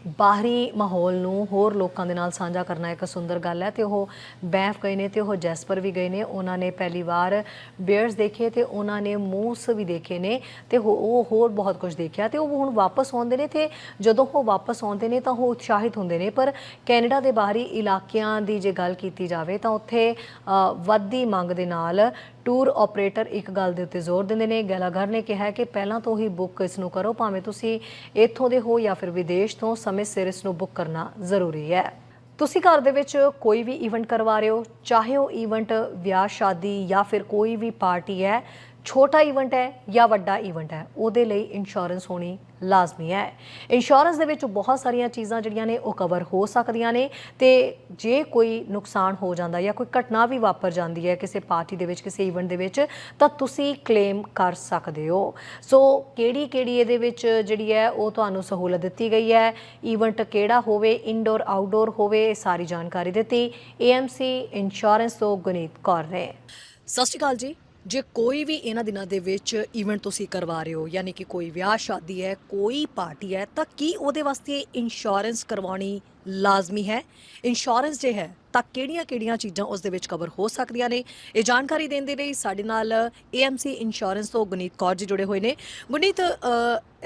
ਬਾਹਰੀ ਮਾਹੌਲ ਨੂੰ ਹੋਰ ਲੋਕਾਂ ਦੇ ਨਾਲ ਸਾਂਝਾ ਕਰਨਾ ਇੱਕ ਸੁੰਦਰ ਗੱਲ ਹੈ ਤੇ ਉਹ ਬੈਫ ਗਏ ਨੇ ਤੇ ਉਹ ਜੈਸਪਰ ਵੀ ਗਏ ਨੇ। ਉਹਨਾਂ ਨੇ ਪਹਿਲੀ ਵਾਰ ਬੀਅਰਸ ਦੇਖੇ ਤੇ ਉਹਨਾਂ ਨੇ ਮੂਸ ਵੀ ਦੇਖੇ ਨੇ ਤੇ ਉਹ ਉਹ ਹੋਰ ਬਹੁਤ ਕੁਝ ਦੇਖਿਆ ਤੇ ਉਹ ਹੁਣ ਵਾਪਸ ਆਉਂਦੇ ਨੇ ਤੇ ਜਦੋਂ ਉਹ ਵਾਪਸ ਆਉਂਦੇ ਨੇ ਤਾਂ ਉਹ ਉਤਸ਼ਾਹਿਤ ਹੁੰਦੇ ਨੇ। ਪਰ ਕੈਨੇਡਾ ਦੇ ਬਾਹਰੀ ਇਲਾਕਿਆਂ ਦੀ ਜੇ ਗੱਲ ਕੀਤੀ ਜਾਵੇ ਤਾਂ ਉੱਥੇ ਵੱਧਦੀ ਮੰਗ ਦੇ ਨਾਲ ਟੂਰ ਆਪਰੇਟਰ ਇੱਕ ਗੱਲ ਦੇ ਉੱਤੇ ਜ਼ੋਰ ਦਿੰਦੇ ਨੇ। ਗੈਲਾਘਰ ਨੇ ਕਿਹਾ ਕਿ ਪਹਿਲਾਂ ਤੋਂ ਹੀ ਬੁੱਕ ਇਸ ਨੂੰ ਕਰੋ, ਭਾਵੇਂ ਤੁਸੀਂ ਇੱਥੋਂ ਦੇ ਹੋ ਜਾਂ ਫਿਰ ਵਿਦੇਸ਼ ਤੋਂ ਸਮੇਂ ਸਿਰ ਇਸ ਨੂੰ ਬੁੱਕ ਕਰਨਾ ਜ਼ਰੂਰੀ ਹੈ। ਤੁਸੀਂ ਘਰ ਦੇ ਵਿੱਚ ਕੋਈ ਵੀ ਇਵੈਂਟ ਕਰਵਾ ਰਹੇ ਹੋ, ਚਾਹੇ ਉਹ ਇਵੈਂਟ ਵਿਆਹ, ਸ਼ਾਦੀ ਜਾਂ ਫਿਰ ਕੋਈ ਵੀ ਪਾਰਟੀ ਹੈ, ਛੋਟਾ ਇਵੈਂਟ ਹੈ ਜਾਂ ਵੱਡਾ ਇਵੈਂਟ ਹੈ, ਉਹਦੇ ਲਈ ਇੰਸ਼ੋਰੈਂਸ ਹੋਣੀ ਲਾਜ਼ਮੀ ਹੈ। ਇੰਸ਼ੋਰੈਂਸ ਦੇ ਵਿੱਚ ਬਹੁਤ ਸਾਰੀਆਂ ਚੀਜ਼ਾਂ ਜਿਹੜੀਆਂ ਨੇ, ਉਹ ਕਵਰ ਹੋ ਸਕਦੀਆਂ ਨੇ ਤੇ ਜੇ ਕੋਈ ਨੁਕਸਾਨ ਹੋ ਜਾਂਦਾ ਜਾਂ ਕੋਈ ਘਟਨਾ ਵੀ ਵਾਪਰ ਜਾਂਦੀ ਹੈ ਕਿਸੇ ਪਾਰਟੀ ਦੇ ਵਿੱਚ, ਕਿਸੇ ਇਵੈਂਟ ਦੇ ਵਿੱਚ, ਤਾਂ ਤੁਸੀਂ ਕਲੇਮ ਕਰ ਸਕਦੇ ਹੋ। ਸੋ ਕਿਹੜੀ ਕਿਹੜੀ ਇਹਦੇ ਵਿੱਚ ਜਿਹੜੀ ਹੈ, ਉਹ ਤੁਹਾਨੂੰ ਸਹੂਲਤ ਦਿੱਤੀ ਗਈ ਹੈ। ਇਵੈਂਟ ਕਿਹੜਾ ਹੋਵੇ ਇਨਡੋਰ ਆਊਟਡੋਰ ਹੋਵੇ, ਇਹ ਸਾਰੀ ਜਾਣਕਾਰੀ ਦਿੱਤੀ। AMC ਇੰਸ਼ੋਰੈਂਸ ਤੋਂ ਗੁਨੀਤ ਕੌਰ ਨੇ। ਸਤਿ ਸ਼੍ਰੀ ਅਕਾਲ ਜੀ। ਜੇ ਕੋਈ ਵੀ ਇਹਨਾਂ ਦਿਨਾਂ ਦੇ ਵਿੱਚ ਇਵੈਂਟ ਤੁਸੀਂ ਕਰਵਾ ਰਹੇ ਹੋ, ਯਾਨੀ ਕਿ ਕੋਈ ਵਿਆਹ, ਸ਼ਾਦੀ ਹੈ, ਕੋਈ ਪਾਰਟੀ ਹੈ, ਤਾਂ ਕੀ ਉਹਦੇ ਵਾਸਤੇ ਇੰਸ਼ੋਰੈਂਸ ਕਰਵਾਉਣੀ ਲਾਜ਼ਮੀ ਹੈ? ਇੰਸ਼ੋਰੈਂਸ ਜੇ ਹੈ ਤਾਂ ਕਿਹੜੀਆਂ-ਕਿਹੜੀਆਂ ਚੀਜ਼ਾਂ ਉਸ ਦੇ ਵਿੱਚ ਕਵਰ ਹੋ ਸਕਦੀਆਂ ਨੇ? ਇਹ ਜਾਣਕਾਰੀ ਦੇਣ ਦੇ ਲਈ ਸਾਡੇ ਨਾਲ AMC ਇੰਸ਼ੋਰੈਂਸ ਤੋਂ ਗੁਨੀਤ ਕੌਰ ਜੀ ਜੁੜੇ ਹੋਏ ਨੇ। ਗੁਨੀਤ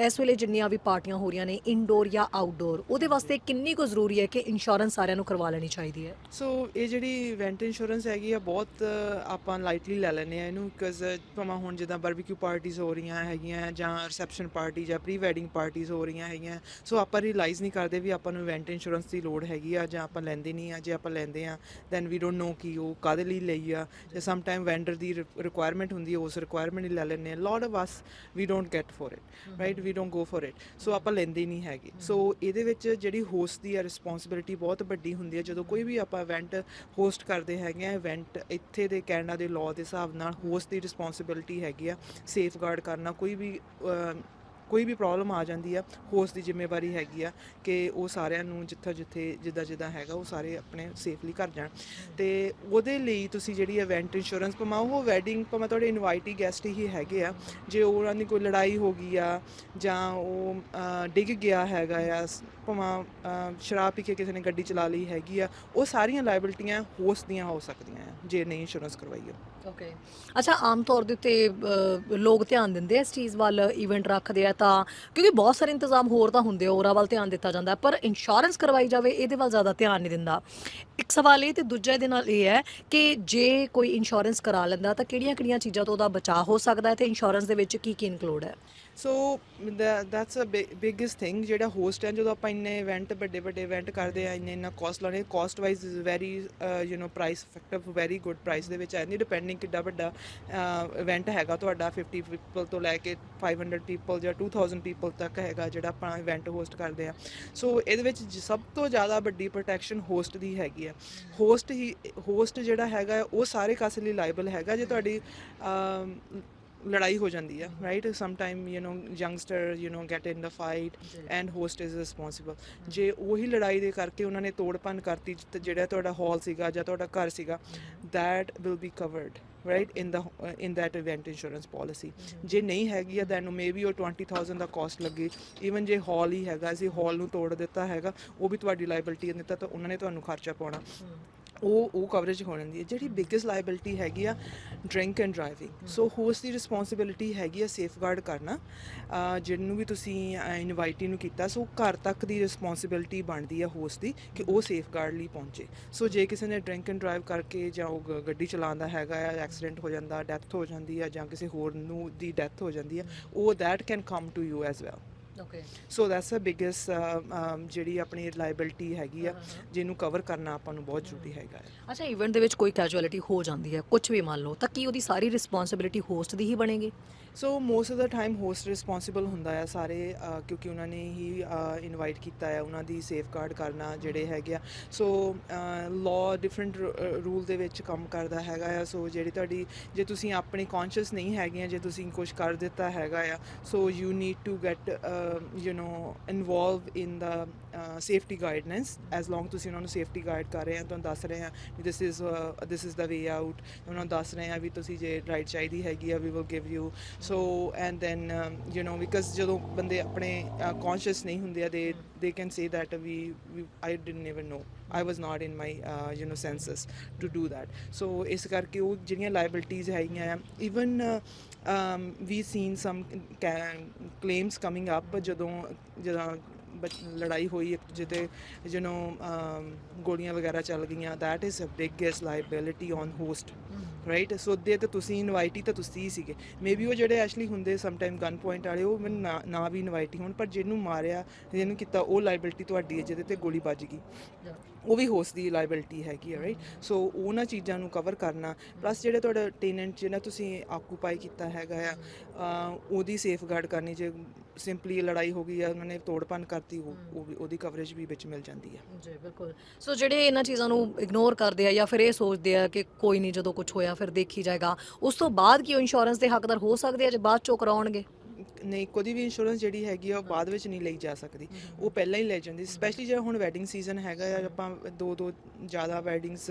ਇਸ ਵੇਲੇ ਜਿੰਨੀਆਂ ਵੀ ਪਾਰਟੀਆਂ ਹੋ ਰਹੀਆਂ ਨੇ ਇਨਡੋਰ ਜਾਂ ਆਊਟਡੋਰ ਉਹਦੇ ਵਾਸਤੇ ਕਿੰਨੀ ਕੁ ਜ਼ਰੂਰੀ ਹੈ ਕਿ ਇੰਸ਼ੋਰੈਂਸ ਸਾਰਿਆਂ ਨੂੰ ਕਰਵਾ ਲੈਣੀ ਚਾਹੀਦੀ ਹੈ? ਸੋ ਇਹ ਜਿਹੜੀ ਇਵੈਂਟ ਇੰਸ਼ੋਰੈਂਸ ਹੈਗੀ ਆ, ਬਹੁਤ ਆਪਾਂ ਲਾਈਟਲੀ ਲੈ ਲੈਂਦੇ ਆ ਇਹਨੂੰ ਬਿਕਾਜ਼ ਭਾਵੇਂ ਹੁਣ ਜਿੱਦਾਂ ਬਾਰਬੀਕਿਊ ਪਾਰਟੀਆਂ ਹੋ ਰਹੀਆਂ ਹੈਗੀਆਂ, ਜਾਂ ਰਿਸੈਪਸ਼ਨ ਪਾਰਟੀ ਜਾਂ ਪ੍ਰੀ ਵੈਡਿੰਗ ਪਾਰਟੀਆਂ ਹੋ ਰਹੀਆਂ ਹੈਗੀਆਂ ਸੋ ਆਪਾਂ ਰਿਅਲਾਈਜ਼ ਨਹੀਂ ਕਰਦੇ ਵੀ ਆਪਾਂ ਨੂੰ ਇਵੈਂਟ ਇੰਸ਼ੋਰੈਂਸ ਦੀ ਲੋੜ ਹੈਗੀ ਆ, ਜਾਂ ਆਪਾਂ ਲੈਂਦੇ ਨਹੀਂ ਆ, ਜੇ ਆਪਾਂ ਲੈਂਦੇ ਆ ਦੈਨ ਵੀ ਡੋਨਟ ਨੋ ਕਿ ਉਹ ਕਾਦੇ ਲਈ ਲਈ ਆ, ਜਾਂ ਸਮ ਟਾਈਮ ਵੈਂਡਰ ਦੀ ਰਿਕੁਆਇਰਮੈਂਟ ਹੁੰਦੀ ਹੈ, ਉਸ ਰਿਕੁਆਇਰਮੈਂਟ ਹੀ ਲੈ ਲੈਂਦੇ ਆ। Lot of us we don't get for it right we don't go for it so ਆਪਾਂ ਲੈਂਦੇ ਨਹੀਂ ਹੈਗੇ। ਸੋ ਇਹਦੇ ਵਿੱਚ ਜਿਹੜੀ ਹੋਸਟ ਦੀ ਆ ਰਿਸਪੌਂਸਿਬਿਲਿਟੀ ਬਹੁਤ ਵੱਡੀ ਹੁੰਦੀ ਹੈ ਜਦੋਂ ਕੋਈ ਵੀ ਆਪਾਂ ਇਵੈਂਟ ਹੋਸਟ ਕਰਦੇ ਹੈਗੇ ਆ ਇਵੈਂਟ ਇੱਥੇ ਦੇ ਕੈਨੇਡਾ ਦੇ ਲਾਅ ਦੇ ਹਿਸਾਬ ਨਾਲ ਹੋਸਟ ਦੀ ਰਿਸਪੌਂਸਿਬਿਲਿਟੀ ਹੈਗੀ ਆ ਸੇਫਗਾਰਡ ਕਰਨਾ, ਕੋਈ ਵੀ ਕੋਈ ਵੀ ਪ੍ਰੋਬਲਮ ਆ ਜਾਂਦੀ ਆ ਹੋਸਟ ਦੀ ਜ਼ਿੰਮੇਵਾਰੀ ਹੈਗੀ ਆ ਕਿ ਉਹ ਸਾਰਿਆਂ ਨੂੰ ਜਿੱਥੇ ਜਿੱਥੇ, ਜਿੱਦਾਂ ਜਿੱਦਾਂ ਹੈਗਾ, ਉਹ ਸਾਰੇ ਆਪਣੇ ਸੇਫਲੀ ਕਰ ਜਾਣ। ਤੇ ਉਹਦੇ ਲਈ ਤੁਸੀਂ ਜਿਹੜੀ ਇਵੈਂਟ ਇੰਸ਼ੋਰੈਂਸ ਭਾਵੇਂ ਉਹ ਵੈਡਿੰਗ ਭਾਵੇਂ ਤੁਹਾਡੇ ਇਨਵਾਈਟੀ ਗੈਸਟ ਹੀ ਹੈਗੇ ਆ। ਜੇ ਉਹਨਾਂ ਦੀ ਕੋਈ ਲੜਾਈ ਹੋ ਗਈ ਆ ਜਾਂ ਉਹ ਡਿੱਗ ਗਿਆ ਹੈਗਾ ਆ ਸ- ਭਾਵੇਂ ਸ਼ਰਾਬ ਪੀ ਕੇ ਕਿਸੇ ਨੇ ਗੱਡੀ ਚਲਾ ਲਈ ਹੈਗੀ ਆ, ਉਹ ਸਾਰੀਆਂ ਲਾਇਬਿਲਟੀਆਂ ਹੋਸਟ ਦੀਆਂ ਹੋ ਸਕਦੀਆਂ ਆ, ਜੇ ਨਹੀਂ ਇੰਸ਼ੋਰੈਂਸ ਕਰਵਾਈਏ ਓਕੇ ਅੱਛਾ, ਆਮ ਤੌਰ ਦੇ ਉੱਤੇ ਲੋਕ ਧਿਆਨ ਦਿੰਦੇ ਆ ਇਸ ਚੀਜ਼ ਵੱਲ ਇਵੈਂਟ ਰੱਖਦੇ ਆ ਤਾਂ ਕਿਉਂਕਿ ਬਹੁਤ ਸਾਰੇ ਇੰਤਜ਼ਾਮ ਹੋਰ ਤਾਂ ਹੁੰਦੇ ਆ ਉਹਨਾਂ ਵੱਲ ਧਿਆਨ ਦਿੱਤਾ ਜਾਂਦਾ ਪਰ ਇੰਸ਼ੋਰੈਂਸ ਕਰਵਾਈ ਜਾਵੇ, ਇਹਦੇ ਵੱਲ ਜ਼ਿਆਦਾ ਧਿਆਨ ਨਹੀਂ ਦਿੰਦਾ। ਇੱਕ ਸਵਾਲ ਇਹ ਤੇ ਦੂਜਾ ਇਹਦੇ ਨਾਲ ਇਹ ਹੈ ਕਿ ਜੇ ਕੋਈ ਇੰਸ਼ੋਰੈਂਸ ਕਰਾ ਲੈਂਦਾ ਤਾਂ ਕਿਹੜੀਆਂ-ਕਿਹੜੀਆਂ ਚੀਜ਼ਾਂ ਤੋਂ ਉਹਦਾ ਬਚਾਅ ਹੋ ਸਕਦਾ ਹੈ ਤੇ ਇੰਸ਼ੋਰੈਂਸ ਦੇ ਵਿੱਚ ਕੀ ਕੀ ਇਨਕਲੂਡ ਹੈ? So that's a biggest thing ਜਿਹੜਾ ਹੋਸਟ ਹੈ, ਜਦੋਂ ਆਪਾਂ ਇੰਨੇ ਇਵੈਂਟ ਵੱਡੇ ਵੱਡੇ ਇਵੈਂਟ ਕਰਦੇ ਆ, ਇੰਨੇ, ਇੰਨਾ ਕਾਸਟ ਲਾਉਣੇ cost wise is very you know price effective very good price ਦੇ ਵਿੱਚ ਆਉਂਦੀ ਡਿਪੈਂਡਿੰਗ ਕਿੱਡਾ ਵੱਡਾ ਇਵੈਂਟ ਹੈਗਾ ਤੁਹਾਡਾ 50 ਪੀਪਲ ਤੋਂ ਲੈ ਕੇ 500 ਪੀਪਲ ਜਾਂ 2000 ਪੀਪਲ ਤੱਕ ਹੈਗਾ ਜਿਹੜਾ ਆਪਾਂ ਇਵੈਂਟ ਹੋਸਟ ਕਰਦੇ ਆ। ਸੋ ਇਹਦੇ ਵਿੱਚ ਸਭ ਤੋਂ ਜ਼ਿਆਦਾ ਵੱਡੀ ਪ੍ਰੋਟੈਕਸ਼ਨ ਹੋਸਟ ਦੀ ਹੈਗੀ ਆ ਹੋਸਟ ਹੀ ਹੋਸਟ ਜਿਹੜਾ ਹੈਗਾ, ਉਹ ਸਾਰੇ ਕਾਸੇ ਲਈ ਲਾਇਬਲ ਹੈਗਾ, ਜੇ ਤੁਹਾਡੀ ਲੜਾਈ ਹੋ ਜਾਂਦੀ ਹੈ right some time you know youngster you know get in the fight and host is responsible ਜੇ ਉਹੀ ਲੜਾਈ ਦੇ ਕਰਕੇ ਉਹਨਾਂ ਨੇ ਤੋੜਪਨ ਕਰਤੀ ਤੇ ਜਿਹੜਾ ਤੁਹਾਡਾ ਹਾਲ ਸੀਗਾ ਜਾਂ ਤੁਹਾਡਾ ਘਰ ਸੀਗਾ that will be covered right in the uh, in that event insurance policy ਜੇ ਨਹੀਂ ਹੈਗੀ ਆ then ਮੇਬੀ ਉਹ 20000 ਦਾ ਕਾਸਟ ਲੱਗੇ ਇਵਨ ਜੇ ਹਾਲ ਹੀ ਹੈਗਾ ਸੀ ਹਾਲ ਨੂੰ ਤੋੜ ਦਿੱਤਾ ਹੈਗਾ ਉਹ ਵੀ ਤੁਹਾਡੀ ਲਾਇਬਿਲਟੀ ਦਿੱਤਾ ਤਾਂ ਉਹਨਾਂ ਨੇ ਤੁਹਾਨੂੰ ਖਰਚਾ ਪਾਉਣਾ ਉਹ ਉਹ ਕਵਰੇਜ ਹੋ ਜਾਂਦੀ ਹੈ ਜਿਹੜੀ ਬਿਗੇਸਟ ਲਾਇਬਿਲਿਟੀ ਹੈਗੀ ਆ drink and driving so host the responsibility ਹੈਗੀ ਆ ਸੇਫਗਾਰਡ ਕਰਨਾ ਜਿਹਨੂੰ ਵੀ ਤੁਸੀਂ ਇਨਵਾਈਟੀ ਨੂੰ ਕੀਤਾ ਸੋ ਘਰ ਤੱਕ ਦੀ ਰਿਸਪੌਂਸਿਬਿਲਿਟੀ ਬਣਦੀ ਆ ਹੋਸਟ ਦੀ ਕਿ ਉਹ ਸੇਫਗਾਰਡ ਲਈ ਪਹੁੰਚੇ। ਸੋ ਜੇ ਕਿਸੇ ਨੇ ਡਰਿੰਕ ਐਂਡ ਡਰਾਈਵ ਕਰਕੇ ਜਾਂ ਉਹ ਗੱਡੀ ਚਲਾਉਂਦਾ ਹੈਗਾ ਆ ਐਕਸੀਡੈਂਟ ਹੋ ਜਾਂਦਾ ਡੈਥ ਹੋ ਜਾਂਦੀ ਆ ਜਾਂ ਕਿਸੇ ਹੋਰ ਨੂੰ ਦੀ ਡੈਥ ਹੋ ਜਾਂਦੀ ਆ ਉਹ that can come to you as well okay so that's a biggest ਜਿਹੜੀ ਆਪਣੀ ਲਾਇਬਿਲਿਟੀ ਹੈਗੀ ਆ ਜਿਹਨੂੰ ਕਵਰ ਕਰਨਾ ਆਪਾਂ ਨੂੰ ਬਹੁਤ ਜ਼ਰੂਰੀ ਹੈਗਾ ਹੈ ਅੱਛਾ ਇਵੈਂਟ ਦੇ ਵਿੱਚ ਕੋਈ ਕੈਜੁਅਲਿਟੀ ਹੋ ਜਾਂਦੀ ਹੈ ਕੁਝ ਵੀ ਮੰਨ ਲਓ ਤਾਂ ਕੀ ਉਹਦੀ ਸਾਰੀ ਰਿਸਪੌਂਸਿਬਿਲਿਟੀ ਹੋਸਟ ਦੀ ਹੀ ਬਣੇਗੀ? So most of the time host responsible ਹੁੰਦਾ ਆ ਸਾਰੇ ਕਿਉਂਕਿ ਉਹਨਾਂ ਨੇ ਹੀ ਇਨਵਾਈਟ ਕੀਤਾ ਆ, ਉਹਨਾਂ ਦੀ ਸੇਫਗਾਰਡ ਕਰਨਾ ਜਿਹੜੇ ਹੈਗੇ ਆ। ਸੋ ਲਾਅ ਡਿਫਰੈਂਟ ਰੂਲ ਦੇ ਵਿੱਚ ਕੰਮ ਕਰਦਾ ਹੈਗਾ ਆ। ਸੋ ਜਿਹੜੀ ਤੁਹਾਡੀ, ਜੇ ਤੁਸੀਂ ਆਪਣੀ ਕੌਨਸ਼ੀਅਸ ਨਹੀਂ ਹੈਗੀਆਂ ਜੇ ਤੁਸੀਂ ਕੁਝ ਕਰ ਦਿੱਤਾ ਹੈਗਾ ਆ so you need to get you know involve in the safety guidance as long ਤੁਸੀਂ ਉਹਨਾਂ ਨੂੰ ਸੇਫਟੀ ਗਾਈਡ ਕਰ ਰਹੇ ਆ, ਤੁਹਾਨੂੰ ਦੱਸ ਰਹੇ ਆ ਵੀ this is this is the way out ਉਹਨਾਂ ਨੂੰ ਦੱਸ ਰਹੇ ਆ ਵੀ ਤੁਸੀਂ ਜੇ ਰਾਈਟ ਚਾਹੀਦੀ ਹੈਗੀ ਆ we will give you so and then you know because ਜਦੋਂ ਬੰਦੇ ਆਪਣੇ ਕੌਨਸ਼ੀਅਸ ਨਹੀਂ ਹੁੰਦੇ ਆ they they can say that we I didn't even know I was not in my you know senses to do that so ਇਸ ਕਰਕੇ ਉਹ ਜਿਹੜੀਆਂ ਲਾਇਬਿਲਿਟੀਜ਼ ਹੈਗੀਆਂ ਆ even we seen some claims coming up ਜਦੋਂ ਜਦੋਂ ਬਚ- ਲੜਾਈ ਹੋਈ ਇੱਕ ਦੂਜੇ ਤੇ ਯੂ نو ਗੋਲੀਆਂ ਵਗੈਰਾ ਚੱਲ ਗਈਆਂ that is a biggest liability on host right so ਦੇ ਤਾਂ ਤੁਸੀਂ ਇਨਵਾਈਟੀ ਤਾਂ ਤੁਸੀਂ ਹੀ ਸੀਗੇ। ਮੇਬੀ ਉਹ ਜਿਹੜੇ ਐਕਚੁਅਲੀ ਹੁੰਦੇ ਸਮ ਟਾਈਮ ਗਨ ਪੁਆਇੰਟ ਵਾਲੇ ਉਹ ਨਾ ਵੀ ਇਨਵਾਈਟੀ ਹੋਣ ਪਰ ਜਿਹਨੂੰ ਮਾਰਿਆ ਜਿਹਨੂੰ ਕੀਤਾ ਉਹ ਲਾਇਬਿਲਿਟੀ ਤੁਹਾਡੀ ਹੈ ਜਿਹਦੇ ਤੇ ਗੋਲੀ ਵੱਜ ਗਈ। ਉਹ ਵੀ ਹੋਸਟ ਦੀ ਲਾਇਬਿਲਿਟੀ ਹੈਗੀ ਹੈ ਰਾਈਟ ਸੋ ਉਹਨਾਂ ਚੀਜ਼ਾਂ ਨੂੰ ਕਵਰ ਕਰਨਾ ਪਲੱਸ ਜਿਹੜੇ ਤੁਹਾਡਾ ਟੈਨੈਂਟ ਜਿਹੜਾ ਤੁਸੀਂ ਆਕੂਪਾਈ ਕੀਤਾ ਹੈਗਾ ਆ ਉਹਦੀ ਸੇਫਗਾਰਡ ਕਰਨੀ ਜੇ ਸਿੰਪਲੀ ਲੜਾਈ ਹੋ ਗਈ ਆ ਉਹਨਾਂ ਨੇ ਤੋੜਪਨ ਕਰਤੀ ਉਹ ਵੀ ਉਹਦੀ ਕਵਰੇਜ ਵੀ ਵਿੱਚ ਮਿਲ ਜਾਂਦੀ ਹੈ ਜੀ ਬਿਲਕੁਲ। ਸੋ ਜਿਹੜੇ ਇਹਨਾਂ ਚੀਜ਼ਾਂ ਨੂੰ ਇਗਨੋਰ ਕਰਦੇ ਆ ਜਾਂ ਫਿਰ ਇਹ ਸੋਚਦੇ ਆ ਕਿ ਕੋਈ ਨਹੀਂ ਜਦੋਂ ਕੁਝ ਹੋਇਆ ਫਿਰ ਦੇਖੀ ਜਾਏਗਾ ਉਸ ਤੋਂ ਬਾਅਦ ਕੀ ਉਹ ਇੰਸ਼ੋਰੈਂਸ ਦੇ ਹੱਕਦਾਰ ਹੋ ਸਕਦੇ ਆ ਜੇ ਬਾਅਦ ਚੋਂ ਕਰਾਉਣਗੇ? ਨਹੀਂ ਕੋਈ ਵੀ ਇੰਸ਼ੋਰੈਂਸ ਜਿਹੜੀ ਹੈਗੀ ਆ, ਉਹ ਬਾਅਦ ਵਿੱਚ ਨਹੀਂ ਲਈ ਜਾ ਸਕਦੀ। ਉਹ ਪਹਿਲਾਂ ਹੀ ਲੈ ਜਾਂਦੀ ਸਪੈਸ਼ਲੀ ਜਿਹੜਾ ਹੁਣ ਵੈਡਿੰਗ ਸੀਜ਼ਨ ਹੈਗਾ ਆ ਆਪਾਂ ਦੋ ਦੋ ਜ਼ਿਆਦਾ ਵੈਡਿੰਗਸ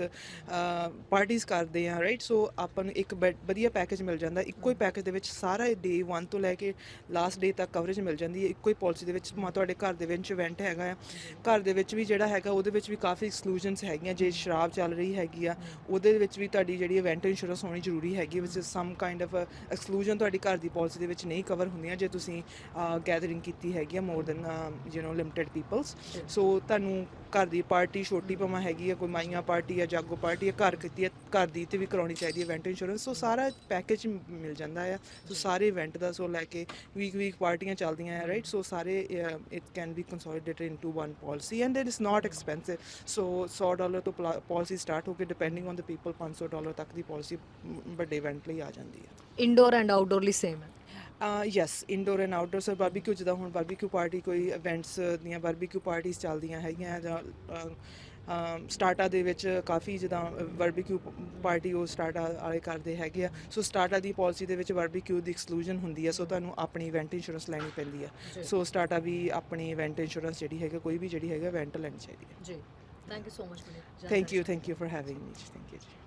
ਪਾਰਟੀਆਂ ਕਰਦੇ ਆ ਰਾਈਟ ਸੋ ਆਪਾਂ ਨੂੰ ਇੱਕ ਬੈ- ਵਧੀਆ ਪੈਕੇਜ ਮਿਲ ਜਾਂਦਾ, ਇੱਕੋ ਹੀ ਪੈਕੇਜ ਦੇ ਵਿੱਚ ਸਾਰਾ ਡੇ 1 ਤੋਂ ਲੈ ਕੇ ਲਾਸਟ ਡੇ ਤੱਕ ਕਵਰੇਜ ਮਿਲ ਜਾਂਦੀ ਹੈ, ਇੱਕੋ ਹੀ ਪਾਲਿਸੀ ਦੇ ਵਿੱਚ। ਭਾਵੇਂ ਤੁਹਾਡੇ ਘਰ ਦੇ ਵਿੱਚ ਇਵੈਂਟ ਹੈਗਾ ਆ, ਘਰ ਦੇ ਵਿੱਚ ਵੀ ਜਿਹੜਾ ਹੈਗਾ, ਉਹਦੇ ਵਿੱਚ ਵੀ ਕਾਫੀ ਐਕਸਕਲੂਜਨਸ ਹੈਗੀਆਂ, ਜੇ ਸ਼ਰਾਬ ਚੱਲ ਰਹੀ ਹੈਗੀ ਆ, ਉਹਦੇ ਵਿੱਚ ਵੀ ਤੁਹਾਡੀ ਜਿਹੜੀ ਇਵੈਂਟ ਇੰਸ਼ੋਰੈਂਸ ਹੋਣੀ ਜ਼ਰੂਰੀ ਹੈਗੀ ਵਿਚ ਸਮ ਕਾਈਂਡ ਆਫ ਐਕਸਕਲੂਜਨ ਤੁਹਾਡੀ ਘਰ ਦੀ ਪਾਲਿਸੀ ਦੇ ਵਿੱਚ ਨਹੀਂ ਕਵਰ ਹੁੰਦੀਆਂ ਜੇ ਤੁਸੀਂ ਗੈਦਰਿੰਗ ਕੀਤੀ ਹੈਗੀ ਆ more than you know limited peoples so ਤੁਹਾਨੂੰ ਘਰ ਦੀ ਪਾਰਟੀ ਛੋਟੀ ਭਾਵੇਂ ਹੈਗੀ ਆ ਕੋਈ ਮਾਈਆਂ ਪਾਰਟੀ ਆ ਜਾਗੋ ਪਾਰਟੀ ਆ ਘਰ ਕੀਤੀ ਆ ਘਰ ਦੀ ਤੇ ਵੀ ਕਰਾਉਣੀ ਚਾਹੀਦੀ ਹੈ ਇਵੈਂਟ ਇੰਸ਼ੋਰੈਂਸ ਸੋ ਸਾਰਾ ਪੈਕੇਜ ਮਿਲ ਜਾਂਦਾ ਆ ਸੋ ਸਾਰੇ ਇਵੈਂਟ ਦਾ ਸੋ ਲੈ ਕੇ ਵੀਕ ਵੀਕ ਪਾਰਟੀਆਂ ਚੱਲਦੀਆਂ ਆ ਰਾਈਟ ਸੋ ਸਾਰੇ it can be consolidated into one policy and it is not expensive so 100 dollar ਤੋਂ ਪਾਲਿਸੀ ਸਟਾਰਟ ਹੋ ਕੇ depending on the people 500 dollar ਤੱਕ ਦੀ ਪਾਲਿਸੀ ਵੱਡੇ ਇਵੈਂਟ ਲਈ ਆ ਜਾਂਦੀ ਹੈ ਇਨਡੋਰ ਐਂਡ ਆਊਟਡੋਰ ਲਈ ਸੇਮ ਹੈ। Yes indoor and outdoor sir barbecue ਜਿੱਦਾਂ ਹੁਣ ਬਾਰਬੀਕਿਊ ਪਾਰਟੀ ਕੋਈ ਇਵੈਂਟਸ ਦੀਆਂ ਬਾਰਬੀਕਿਊ ਪਾਰਟੀਆਂ ਚੱਲਦੀਆਂ ਹੈਗੀਆਂ ਜਾਂ ਸਟਾਰਟਾ ਦੇ ਵਿੱਚ ਕਾਫੀ ਜਿੱਦਾਂ ਬਾਰਬੀਕਿਊ ਪਾਰਟੀ ਉਹ ਸਟਾਰਟਾ ਵਾਲੇ ਕਰਦੇ ਹੈਗੇ ਆ। ਸੋ ਸਟਾਰਟਾ ਦੀ ਪਾਲਿਸੀ ਦੇ ਵਿੱਚ ਬਾਰਬੀਕਿਊ ਦੀ ਐਕਸਕਲੂਜਨ ਹੁੰਦੀ ਹੈ ਸੋ ਤੁਹਾਨੂੰ ਆਪਣੀ ਇਵੈਂਟ ਇੰਸ਼ੋਰੈਂਸ ਲੈਣੀ ਪੈਂਦੀ ਹੈ ਸੋ ਸਟਾਰਟਾ ਵੀ ਆਪਣੀ ਇਵੈਂਟ ਇੰਸ਼ੋਰੈਂਸ ਜਿਹੜੀ ਹੈਗਾ ਕੋਈ ਵੀ ਜਿਹੜੀ ਹੈਗਾ ਇਵੈਂਟ ਲੈਣੀ ਚਾਹੀਦੀ ਹੈ ਜੀ। Thank you so much thank you thank you for having me thank you ਜੀ।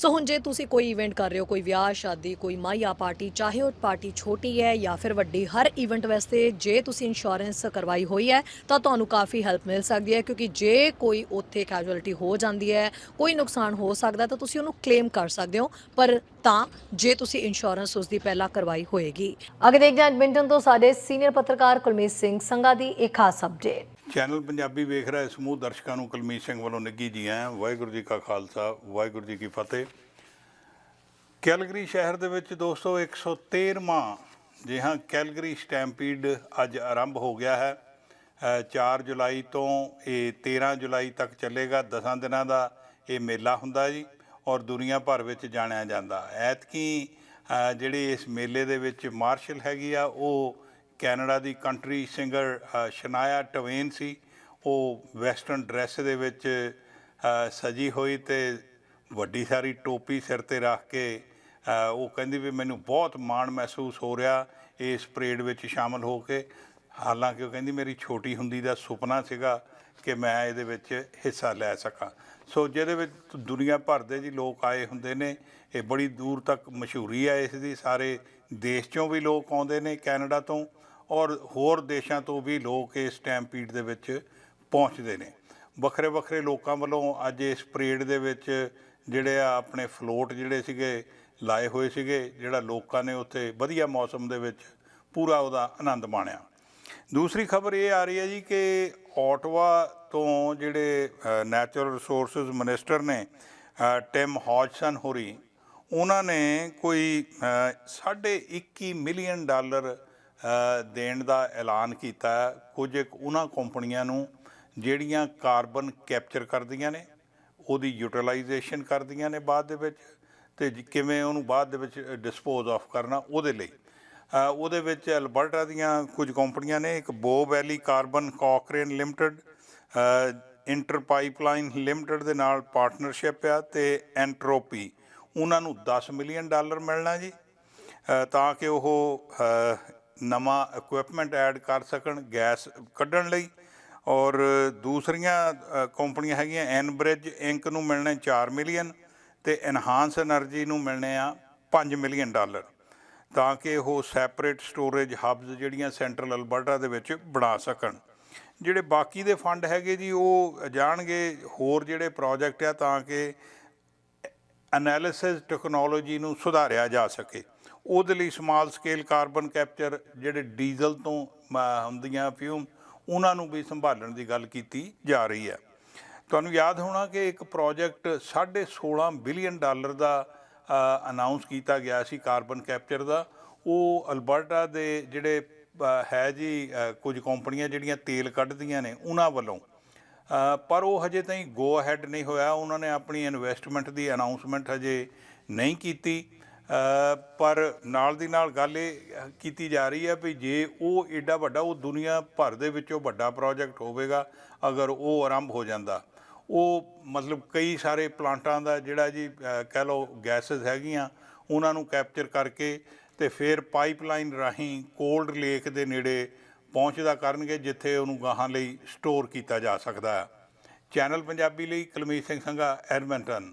ਸੋ ਹੁਣ ਜੇ ਤੁਸੀਂ ਕੋਈ ਇਵੈਂਟ ਕਰ ਰਹੇ ਹੋ, ਕੋਈ ਵਿਆਹ, ਸ਼ਾਦੀ, ਕੋਈ ਮਾਇਆ ਪਾਰਟੀ, ਚਾਹੇ ਉਹ ਪਾਰਟੀ ਛੋਟੀ ਹੈ ਜਾਂ ਫਿਰ ਵੱਡੀ, ਹਰ ਇਵੈਂਟ ਵਾਸਤੇ ਜੇ ਤੁਸੀਂ ਇੰਸ਼ੋਰੈਂਸ ਕਰਵਾਈ ਹੋਈ ਹੈ, ਤਾਂ ਤੁਹਾਨੂੰ ਕਾਫੀ ਹੈਲਪ ਮਿਲ ਸਕਦੀ ਹੈ, ਕਿਉਂਕਿ ਜੇ ਕੋਈ ਉੱਥੇ ਕੈਜੁਅਲਟੀ ਹੋ ਜਾਂਦੀ ਹੈ, ਕੋਈ ਨੁਕਸਾਨ ਹੋ ਸਕਦਾ, ਤਾਂ ਤੁਸੀਂ ਉਹਨੂੰ ਕਲੇਮ ਕਰ ਸਕਦੇ ਹੋ, ਪਰ ਤਾਂ ਜੇ ਤੁਸੀਂ ਇੰਸ਼ੋਰੈਂਸ ਉਸ ਦੀ ਪਹਿਲਾਂ ਕਰਵਾਈ ਹੋਏਗੀ। ਅੱਗੇ ਦੇਖਦੇ ਹਾਂ, ਐਡਮਿੰਟਨ ਤੋਂ ਸਾਡੇ ਸੀਨੀਅਰ ਪੱਤਰਕਾਰ ਕੁਲਮੀਤ ਸਿੰਘ ਸੰਘਾ ਦੀ ਇੱਕ ਖਾਸ ਅਪਡੇਟ ਚੈਨਲ ਪੰਜਾਬੀ ਵੇਖ ਰਹੇ ਸਮੂਹ ਦਰਸ਼ਕਾਂ ਨੂੰ ਕੁਲਮੀਤ ਸਿੰਘ ਵੱਲੋਂ ਨਿੱਗੀ ਜੀ ਆਇਆਂ ਵਾਹਿਗੁਰੂ ਜੀ ਕਾ ਖਾਲਸਾ ਵਾਹਿਗੁਰੂ ਜੀ ਕੀ ਫਤਿਹ। ਕੈਲਗਰੀ ਸ਼ਹਿਰ ਦੇ ਵਿੱਚ ਦੋਸਤੋ 113ਵਾਂ ਜੀ ਹਾਂ ਕੈਲਗਰੀ ਸਟੈਂਪੀਡ ਅੱਜ ਆਰੰਭ ਹੋ ਗਿਆ ਹੈ। ਅ, 4 ਜੁਲਾਈ ਤੋਂ ਇਹ 13 ਜੁਲਾਈ ਤੱਕ ਚੱਲੇਗਾ 10 ਦਿਨਾਂ ਦਾ ਇਹ ਮੇਲਾ ਹੁੰਦਾ ਜੀ ਔਰ ਦੁਨੀਆ ਭਰ ਵਿੱਚ ਜਾਣਿਆ ਜਾਂਦਾ। ਐਤਕੀ ਜਿਹੜੇ ਇਸ ਮੇਲੇ ਦੇ ਵਿੱਚ ਮਾਰਸ਼ਲ ਹੈਗੀ ਆ ਉਹ ਕੈਨੇਡਾ ਦੀ ਕੰਟਰੀ ਸਿੰਗਰ ਸ਼ਨਾਇਆ ਟਵੇਨ ਸੀ। ਉਹ ਵੈਸਟਰਨ ਡਰੈਸ ਦੇ ਵਿੱਚ ਸਜੀ ਹੋਈ ਤੇ ਵੱਡੀ ਸਾਰੀ ਟੋਪੀ ਸਿਰ ਤੇ ਰੱਖ ਕੇ ਉਹ ਕਹਿੰਦੀ ਵੀ ਮੈਨੂੰ ਬਹੁਤ ਮਾਣ ਮਹਿਸੂਸ ਹੋ ਰਿਹਾ ਇਸ ਪਰੇਡ ਵਿੱਚ ਸ਼ਾਮਲ ਹੋ ਕੇ। ਹਾਲਾਂਕਿ ਉਹ ਕਹਿੰਦੀ ਮੇਰੀ ਛੋਟੀ ਹੁੰਦੀ ਦਾ ਸੁਪਨਾ ਸੀਗਾ ਕਿ ਮੈਂ ਇਹਦੇ ਵਿੱਚ ਹਿੱਸਾ ਲੈ ਸਕਾਂ। ਸੋ ਜਿਹਦੇ ਵਿੱਚ ਦੁਨੀਆ ਭਰ ਦੇ ਜੀ ਲੋਕ ਆਏ ਹੁੰਦੇ ਨੇ, ਇਹ ਬੜੀ ਦੂਰ ਤੱਕ ਮਸ਼ਹੂਰੀ ਹੈ ਇਸ ਦੀ। ਸਾਰੇ ਦੇਸ਼ ਚੋਂ ਵੀ ਲੋਕ ਆਉਂਦੇ ਨੇ ਕੈਨੇਡਾ ਤੋਂ। ਔਰ ਹੋਰ ਦੇਸ਼ਾਂ ਤੋਂ ਵੀ ਲੋਕ ਇਸ ਸਟੈਂਪੀਡ ਦੇ ਵਿੱਚ ਪਹੁੰਚਦੇ ਨੇ। ਵੱਖਰੇ ਵੱਖਰੇ ਲੋਕਾਂ ਵੱਲੋਂ ਅੱਜ ਇਸ ਪਰੇਡ ਦੇ ਵਿੱਚ ਜਿਹੜੇ ਆ ਆਪਣੇ ਫਲੋਟ ਜਿਹੜੇ ਸੀਗੇ ਲਾਏ ਹੋਏ ਸੀਗੇ ਜਿਹੜਾ ਲੋਕਾਂ ਨੇ ਉੱਥੇ ਵਧੀਆ ਮੌਸਮ ਦੇ ਵਿੱਚ ਪੂਰਾ ਉਹਦਾ ਆਨੰਦ ਮਾਣਿਆ। ਦੂਸਰੀ ਖਬਰ ਇਹ ਆ ਰਹੀ ਹੈ ਜੀ ਕਿ ਆਟਵਾ ਤੋਂ ਜਿਹੜੇ ਨੈਚੁਰਲ ਰਿਸੋਰਸਸ ਮਿਨਿਸਟਰ ਨੇ ਅ, ਟਿਮ ਹੌਜਸਨ ਹੋਰੀ ਉਹਨਾਂ ਨੇ ਕੋਈ ਅ, ਸਾਢੇ 21 ਮਿਲੀਅਨ ਡਾਲਰ ਦੇਣ ਦਾ ਐਲਾਨ ਕੀਤਾ, ਕੁਝ ਇੱਕ ਉਹਨਾਂ ਕੰਪਨੀਆਂ ਨੂੰ ਜਿਹੜੀਆਂ ਕਾਰਬਨ ਕੈਪਚਰ ਕਰਦੀਆਂ ਨੇ, ਉਹਦੀ ਯੂਟਿਲਾਈਜੇਸ਼ਨ ਕਰਦੀਆਂ ਨੇ ਬਾਅਦ ਦੇ ਵਿੱਚ ਤੇ ਕਿਵੇਂ ਉਹਨੂੰ ਬਾਅਦ ਦੇ ਵਿੱਚ ਡਿਸਪੋਜ਼ ਆਫ ਕਰਨਾ ਉਹਦੇ ਲਈ। ਉਹਦੇ ਵਿੱਚ ਅਲਬਰਟਾ ਦੀਆਂ ਕੁਝ ਕੰਪਨੀਆਂ ਨੇ, ਇੱਕ Bow Valley Carbon Cochrane Limited Inter Pipeline Limited ਦੇ ਨਾਲ ਪਾਰਟਨਰਸ਼ਿਪ ਆ ਤੇ ਐਂਟਰੋਪੀ। ਉਹਨਾਂ ਨੂੰ 10 ਮਿਲੀਅਨ ਡਾਲਰ ਮਿਲਣਾ ਜੀ। ਤਾਂ ਕਿ ਉਹ ਨਵਾਂ ਇਕੁਪਮੈਂਟ ਐਡ ਕਰ ਸਕਣ ਗੈਸ ਕੱਢਣ ਲਈ। ਔਰ ਦੂਸਰੀਆਂ ਕੰਪਨੀਆਂ ਹੈਗੀਆਂ ਐਨਬ੍ਰਿਜ ਇੰਕ ਨੂੰ ਮਿਲਣੇ 4 ਮਿਲੀਅਨ ਤੇ ਐਨਹਾਂਸ એનર્ਜੀ ਨੂੰ ਮਿਲਣੇ ਆ 5 ਮਿਲੀਅਨ ਡਾਲਰ। ਤਾਂ ਕਿ ਉਹ ਸੈਪਰੇਟ ਸਟੋਰੇਜ ਹੱਬਸ ਜਿਹੜੀਆਂ ਸੈਂਟਰਲ ਅਲਬਰਟਾ ਦੇ ਵਿੱਚ ਬਣਾ ਸਕਣ। ਜਿਹੜੇ ਬਾਕੀ ਦੇ ਫੰਡ ਹੈਗੇ ਜੀ, ਉਹ ਜਾਣਗੇ, ਹੋਰ ਜਿਹੜੇ ਪ੍ਰੋਜੈਕਟ ਆ ਤਾਂ ਕਿ ਐਨਾਲਿਸਿਸ ਟੈਕਨੋਲੋਜੀ ਨੂੰ ਸੁਧਾਰਿਆ ਜਾ ਸਕੇ। ਉਹਦੇ ਲਈ ਸਮਾਲ ਸਕੇਲ ਕਾਰਬਨ ਕੈਪਚਰ ਜਿਹੜੇ ਡੀਜ਼ਲ ਤੋਂ ਹੁੰਦੀਆਂ ਫਿਊਮ ਉਹਨਾਂ ਨੂੰ ਵੀ ਸੰਭਾਲਣ ਦੀ ਗੱਲ ਕੀਤੀ ਜਾ ਰਹੀ ਹੈ। ਤੁਹਾਨੂੰ ਯਾਦ ਹੋਣਾ ਕਿ ਇੱਕ ਪ੍ਰੋਜੈਕਟ 16.5 ਬਿਲੀਅਨ ਡਾਲਰ ਦਾ ਅਨਾਉਂਸ ਕੀਤਾ ਗਿਆ ਸੀ ਕਾਰਬਨ ਕੈਪਚਰ ਦਾ। ਉਹ ਅਲਬਰਟਾ ਦੇ ਜਿਹੜੇ ਹੈ ਜੀ ਕੁਝ ਕੰਪਨੀਆਂ ਜਿਹੜੀਆਂ ਤੇਲ ਕੱਢਦੀਆਂ ਨੇ, ਉਹਨਾਂ ਵੱਲੋਂ। ਪਰ ਉਹ ਹਜੇ ਤਾਈਂ ਗੋ ਅਹੈਡ ਨਹੀਂ ਹੋਇਆ। ਉਹਨਾਂ ਨੇ ਆਪਣੀ ਇਨਵੈਸਟਮੈਂਟ ਦੀ ਅਨਾਉਂਸਮੈਂਟ ਹਜੇ ਨਹੀਂ ਕੀਤੀ। ਪਰ ਨਾਲ ਦੀ ਨਾਲ ਗੱਲ ਇਹ ਕੀਤੀ ਜਾ ਰਹੀ ਹੈ ਵੀ ਜੇ ਉਹ ਏਡਾ ਵੱਡਾ, ਉਹ ਦੁਨੀਆ ਭਰ ਦੇ ਵਿੱਚੋਂ ਵੱਡਾ ਪ੍ਰੋਜੈਕਟ ਹੋਵੇਗਾ, ਅਗਰ ਉਹ ਆਰੰਭ ਹੋ ਜਾਂਦਾ। ਉਹ ਮਤਲਬ ਕਈ ਸਾਰੇ ਪਲਾਂਟਾਂ ਦਾ ਜਿਹੜਾ ਜੀ ਕਹਿ ਲਓ ਗੈਸਸ ਹੈਗੀਆਂ, ਉਹਨਾਂ ਨੂੰ ਕੈਪਚਰ ਕਰਕੇ ਤੇ ਫਿਰ ਪਾਈਪਲਾਈਨ ਰਾਹੀਂ ਕੋਲਡ ਲੇਕ ਦੇ ਨੇੜੇ ਪਹੁੰਚਦਾ ਕਰਨਗੇ, ਜਿੱਥੇ ਉਹਨੂੰ ਗਾਹਾਂ ਲਈ ਸਟੋਰ ਕੀਤਾ ਜਾ ਸਕਦਾ ਹੈ। ਚੈਨਲ ਪੰਜਾਬੀ ਲਈ ਕੁਲਮੀਤ ਸਿੰਘ ਸੰਘਾ, ਐਡਮਿੰਟਨ।